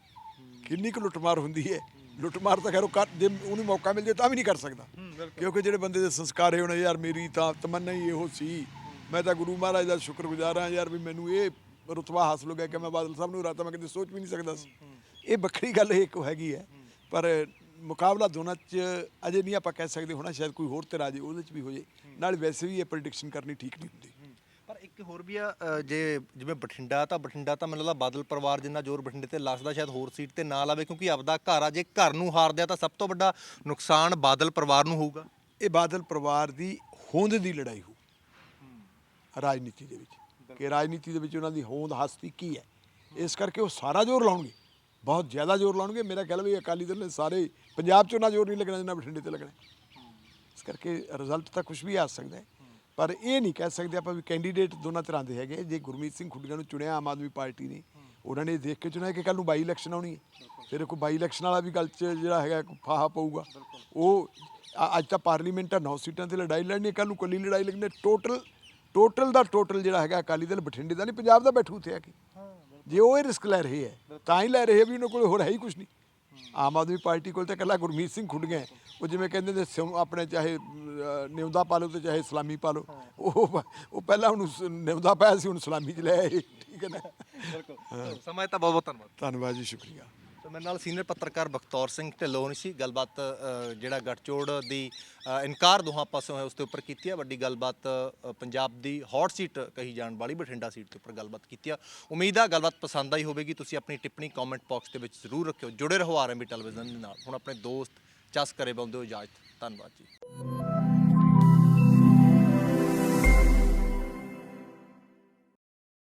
ਕਿੰਨੀ ਕੁ ਲੁੱਟਮਾਰ ਹੁੰਦੀ ਹੈ? ਲੁੱਟਮਾਰ ਤਾਂ ਖੈਰ ਉਹ ਕਰ ਜੇ ਉਹਨੂੰ ਮੌਕਾ ਮਿਲ ਜੇ ਤਾਂ ਵੀ ਨਹੀਂ ਕਰ ਸਕਦਾ। ਕਿਉਂਕਿ ਜਿਹੜੇ ਬੰਦੇ ਦੇ ਸੰਸਕਾਰ ਹੈ ਉਹਨਾਂ ਯਾਰ ਮੇਰੀ ਤਾਂ ਤਮੰਨਾ ਹੀ ਇਹੋ ਸੀ। ਮੈਂ ਤਾਂ ਗੁਰੂ ਮਹਾਰਾਜ ਦਾ ਸ਼ੁਕਰਗੁਜ਼ਾਰ ਹਾਂ ਯਾਰ ਵੀ ਮੈਨੂੰ ਇਹ ਰੁਤਬਾ ਹਾਸਲ ਹੋ ਗਿਆ ਕਿ ਮੈਂ ਬਾਦਲ ਸਾਹਿਬ ਨੂੰ ਰਾਤਾ ਮੈਂ ਕਦੇ ਸੋਚ ਵੀ ਨਹੀਂ ਸਕਦਾ ਸੀ। ਇਹ ਵੱਖਰੀ ਗੱਲ ਇੱਕ ਹੈਗੀ ਹੈ। ਪਰ ਮੁਕਾਬਲਾ ਦੋਨਾਂ 'ਚ ਅਜੇ ਨਹੀਂ ਆਪਾਂ ਕਹਿ ਸਕਦੇ ਹੋਣਾ ਸ਼ਾਇਦ ਕੋਈ ਹੋਰ ਤਰ੍ਹਾਂ ਜੇ ਉਹਦੇ 'ਚ ਵੀ ਹੋ ਜੇ ਨਾਲ ਵੈਸੇ ਵੀ ਇਹ ਪ੍ਰੈਡਿਕਸ਼ਨ ਕਰਨੀ ਠੀਕ ਨਹੀਂ ਹੁੰਦੀ। ਇੱਕ ਹੋਰ ਵੀ ਆ ਅ, ਜੇ ਜਿਵੇਂ ਬਠਿੰਡਾ ਤਾਂ ਬਠਿੰਡਾ ਤਾਂ ਮੈਨੂੰ ਲੱਗਦਾ ਬਾਦਲ ਪਰਿਵਾਰ ਜਿੰਨਾ ਜ਼ੋਰ ਬਠਿੰਡੇ ਤੇ ਲੱਗਦਾ ਸ਼ਾਇਦ ਹੋਰ ਸੀਟ ਤੇ ਨਾ ਲਾਵੇ ਕਿਉਂਕਿ ਆਪਦਾ ਘਰ ਆ ਜੇ ਘਰ ਨੂੰ ਹਾਰਦੇ ਆ ਤਾਂ ਸਭ ਤੋਂ ਵੱਡਾ ਨੁਕਸਾਨ ਬਾਦਲ ਪਰਿਵਾਰ ਨੂੰ ਹੋਊਗਾ। ਇਹ ਬਾਦਲ ਪਰਿਵਾਰ ਦੀ ਹੋਂਦ ਦੀ ਲੜਾਈ ਹੋ ਰਾਜਨੀਤੀ ਦੇ ਵਿੱਚ। ਕਿ ਰਾਜਨੀਤੀ ਦੇ ਵਿੱਚ ਉਹਨਾਂ ਦੀ ਹੋਂਦ ਹਸਤੀ ਕੀ ਹੈ? ਇਸ ਕਰਕੇ ਉਹ ਸਾਰਾ ਜ਼ੋਰ ਲਾਉਣਗੇ ਬਹੁਤ ਜ਼ਿਆਦਾ ਜ਼ੋਰ ਲਾਉਣਗੇ। ਮੇਰਾ ਖਿਆਲ ਵੀ ਅਕਾਲੀ ਦਲ ਨੇ ਸਾਰੇ ਪੰਜਾਬ 'ਚ ਉਹਨਾਂ ਜ਼ੋਰ ਨਹੀਂ ਲੱਗਣਾ ਜਿੰਨਾ ਬਠਿੰਡੇ ਤੇ ਲੱਗਣਾ। ਇਸ ਕਰਕੇ ਰਿਜ਼ਲਟ ਤਾਂ ਕੁਝ ਵੀ ਆ ਸਕਦਾ ਹੈ। ਪਰ ਇਹ ਨਹੀਂ ਕਹਿ ਸਕਦੇ ਆਪਾਂ ਵੀ ਕੈਂਡੀਡੇਟ ਦੋਨਾਂ ਤਰ੍ਹਾਂ ਦੇ ਹੈਗੇ। ਜੇ ਗੁਰਮੀਤ ਸਿੰਘ ਖੁੱਡੀਆਂ ਨੂੰ ਚੁਣਿਆ ਆਮ ਆਦਮੀ ਪਾਰਟੀ ਨੇ ਉਹਨਾਂ ਨੇ ਦੇਖ ਕੇ ਚੁਣਿਆ ਕਿ ਕੱਲ ਨੂੰ ਬਾਈ ਇਲੈਕਸ਼ਨ ਆਉਣੀ ਹੈ। ਫਿਰ ਕੋਈ ਬਾਈ ਇਲੈਕਸ਼ਨ ਵਾਲਾ ਵੀ ਗੱਲ 'ਚ ਜਿਹੜਾ ਹੈਗਾ ਫਾਹਾ ਪਊਗਾ। ਉਹ ਅੱਜ ਤਾਂ ਪਾਰਲੀਮੈਂਟ ਆ ਨੌ ਸੀਟਾਂ ਤੇ ਲੜਾਈ ਲੜਨੀ ਕੱਲ ਨੂੰ ਕੱਲੀ ਲੜਾਈ ਲੱਗਣੀ ਟੋਟਲ ਟੋਟਲ ਦਾ ਟੋਟਲ ਜਿਹੜਾ ਹੈਗਾ ਅਕਾਲੀ ਦਲ ਬਠਿੰਡੇ ਦਾ ਨਹੀਂ ਪੰਜਾਬ ਦਾ ਬੈਠੂ ਉੱਥੇ ਆ ਕੇ। ਜੇ ਉਹ ਇਹ ਰਿਸਕ ਲੈ ਰਹੇ ਹੈ ਤਾਂ ਹੀ ਲੈ ਰਹੇ ਵੀ ਉਹਨਾਂ ਕੋਲ ਹੋਰ ਹੈ ਹੀ ਕੁਝ ਨਹੀਂ। ਆਮ ਆਦਮੀ ਪਾਰਟੀ ਕੋਲ ਤਾਂ ਇਕੱਲਾ ਗੁਰਮੀਤ ਸਿੰਘ ਖੁੱਡ ਗਏ ਉਹ ਜਿਵੇਂ ਕਹਿੰਦੇ ਨੇ ਸਿਉ- ਆਪਣੇ ਚਾਹੇ ਨਿਉਂਦਾ ਪਾ ਲਓ ਤੇ ਚਾਹੇ ਸਲਾਮੀ ਪਾ ਲਓ। ਉਹ ਉਹ ਪਹਿਲਾਂ ਸ- ਨਿਉਂਦਾ ਪਾਇਆ ਸੀ ਹੁਣ ਸਲਾਮੀ ਚ ਲੈ ਆਏ। ਠੀਕ ਹੈ ਨਾ? ਬਿਲਕੁਲ। ਸਮਾਂ ਤਾਂ ਬਹੁਤ ਬਹੁਤ ਧੰਨਵਾਦ। ਧੰਨਵਾਦ ਜੀ ਸ਼ੁਕਰੀਆ। ਤੇ ਮੇਰੇ ਨਾਲ ਸੀਨੀਅਰ ਪੱਤਰਕਾਰ ਬਖਤੌਰ ਸਿੰਘ ਢਿੱਲੋਂ ਸੀ। ਗੱਲਬਾਤ ਅ, ਜਿਹੜਾ ਗਠਜੋੜ ਦੀ ਅ, ਇਨਕਾਰ ਦੋਹਾਂ ਪਾਸੋਂ ਹੈ ਉਸ ਦੇ ਉੱਪਰ ਕੀਤੀ ਹੈ ਵੱਡੀ ਗੱਲਬਾਤ ਅ, ਪੰਜਾਬ ਦੀ ਹੌਟ ਸੀਟ ਕਹੀ ਜਾਣ ਵਾਲੀ ਬਠਿੰਡਾ ਸੀਟ ਦੇ ਉੱਪਰ ਗੱਲਬਾਤ ਕੀਤੀ ਹੈ ਉਮੀਦ ਆ ਗੱਲਬਾਤ ਪਸੰਦ ਆਈ ਹੋਵੇਗੀ। ਤੁਸੀਂ ਆਪਣੀ ਟਿੱਪਣੀ ਕਮੈਂਟ ਬਾਕਸ ਦੇ ਵਿੱਚ ਜ਼ਰੂਰ ਰੱਖਿਓ। ਜੁੜੇ ਰਹੋ ਆਰਐਮਬੀ ਟੈਲੀਵਿਜ਼ਨ ਦੇ ਨਾਲ। ਹੁਣ ਆਪਣੇ ਦੋਸਤ ਜਸ ਕਰੇ ਬੰਦੇ ਹੋ ਇਜਾਜ਼ਤ। ਧੰਨਵਾਦ ਜੀ।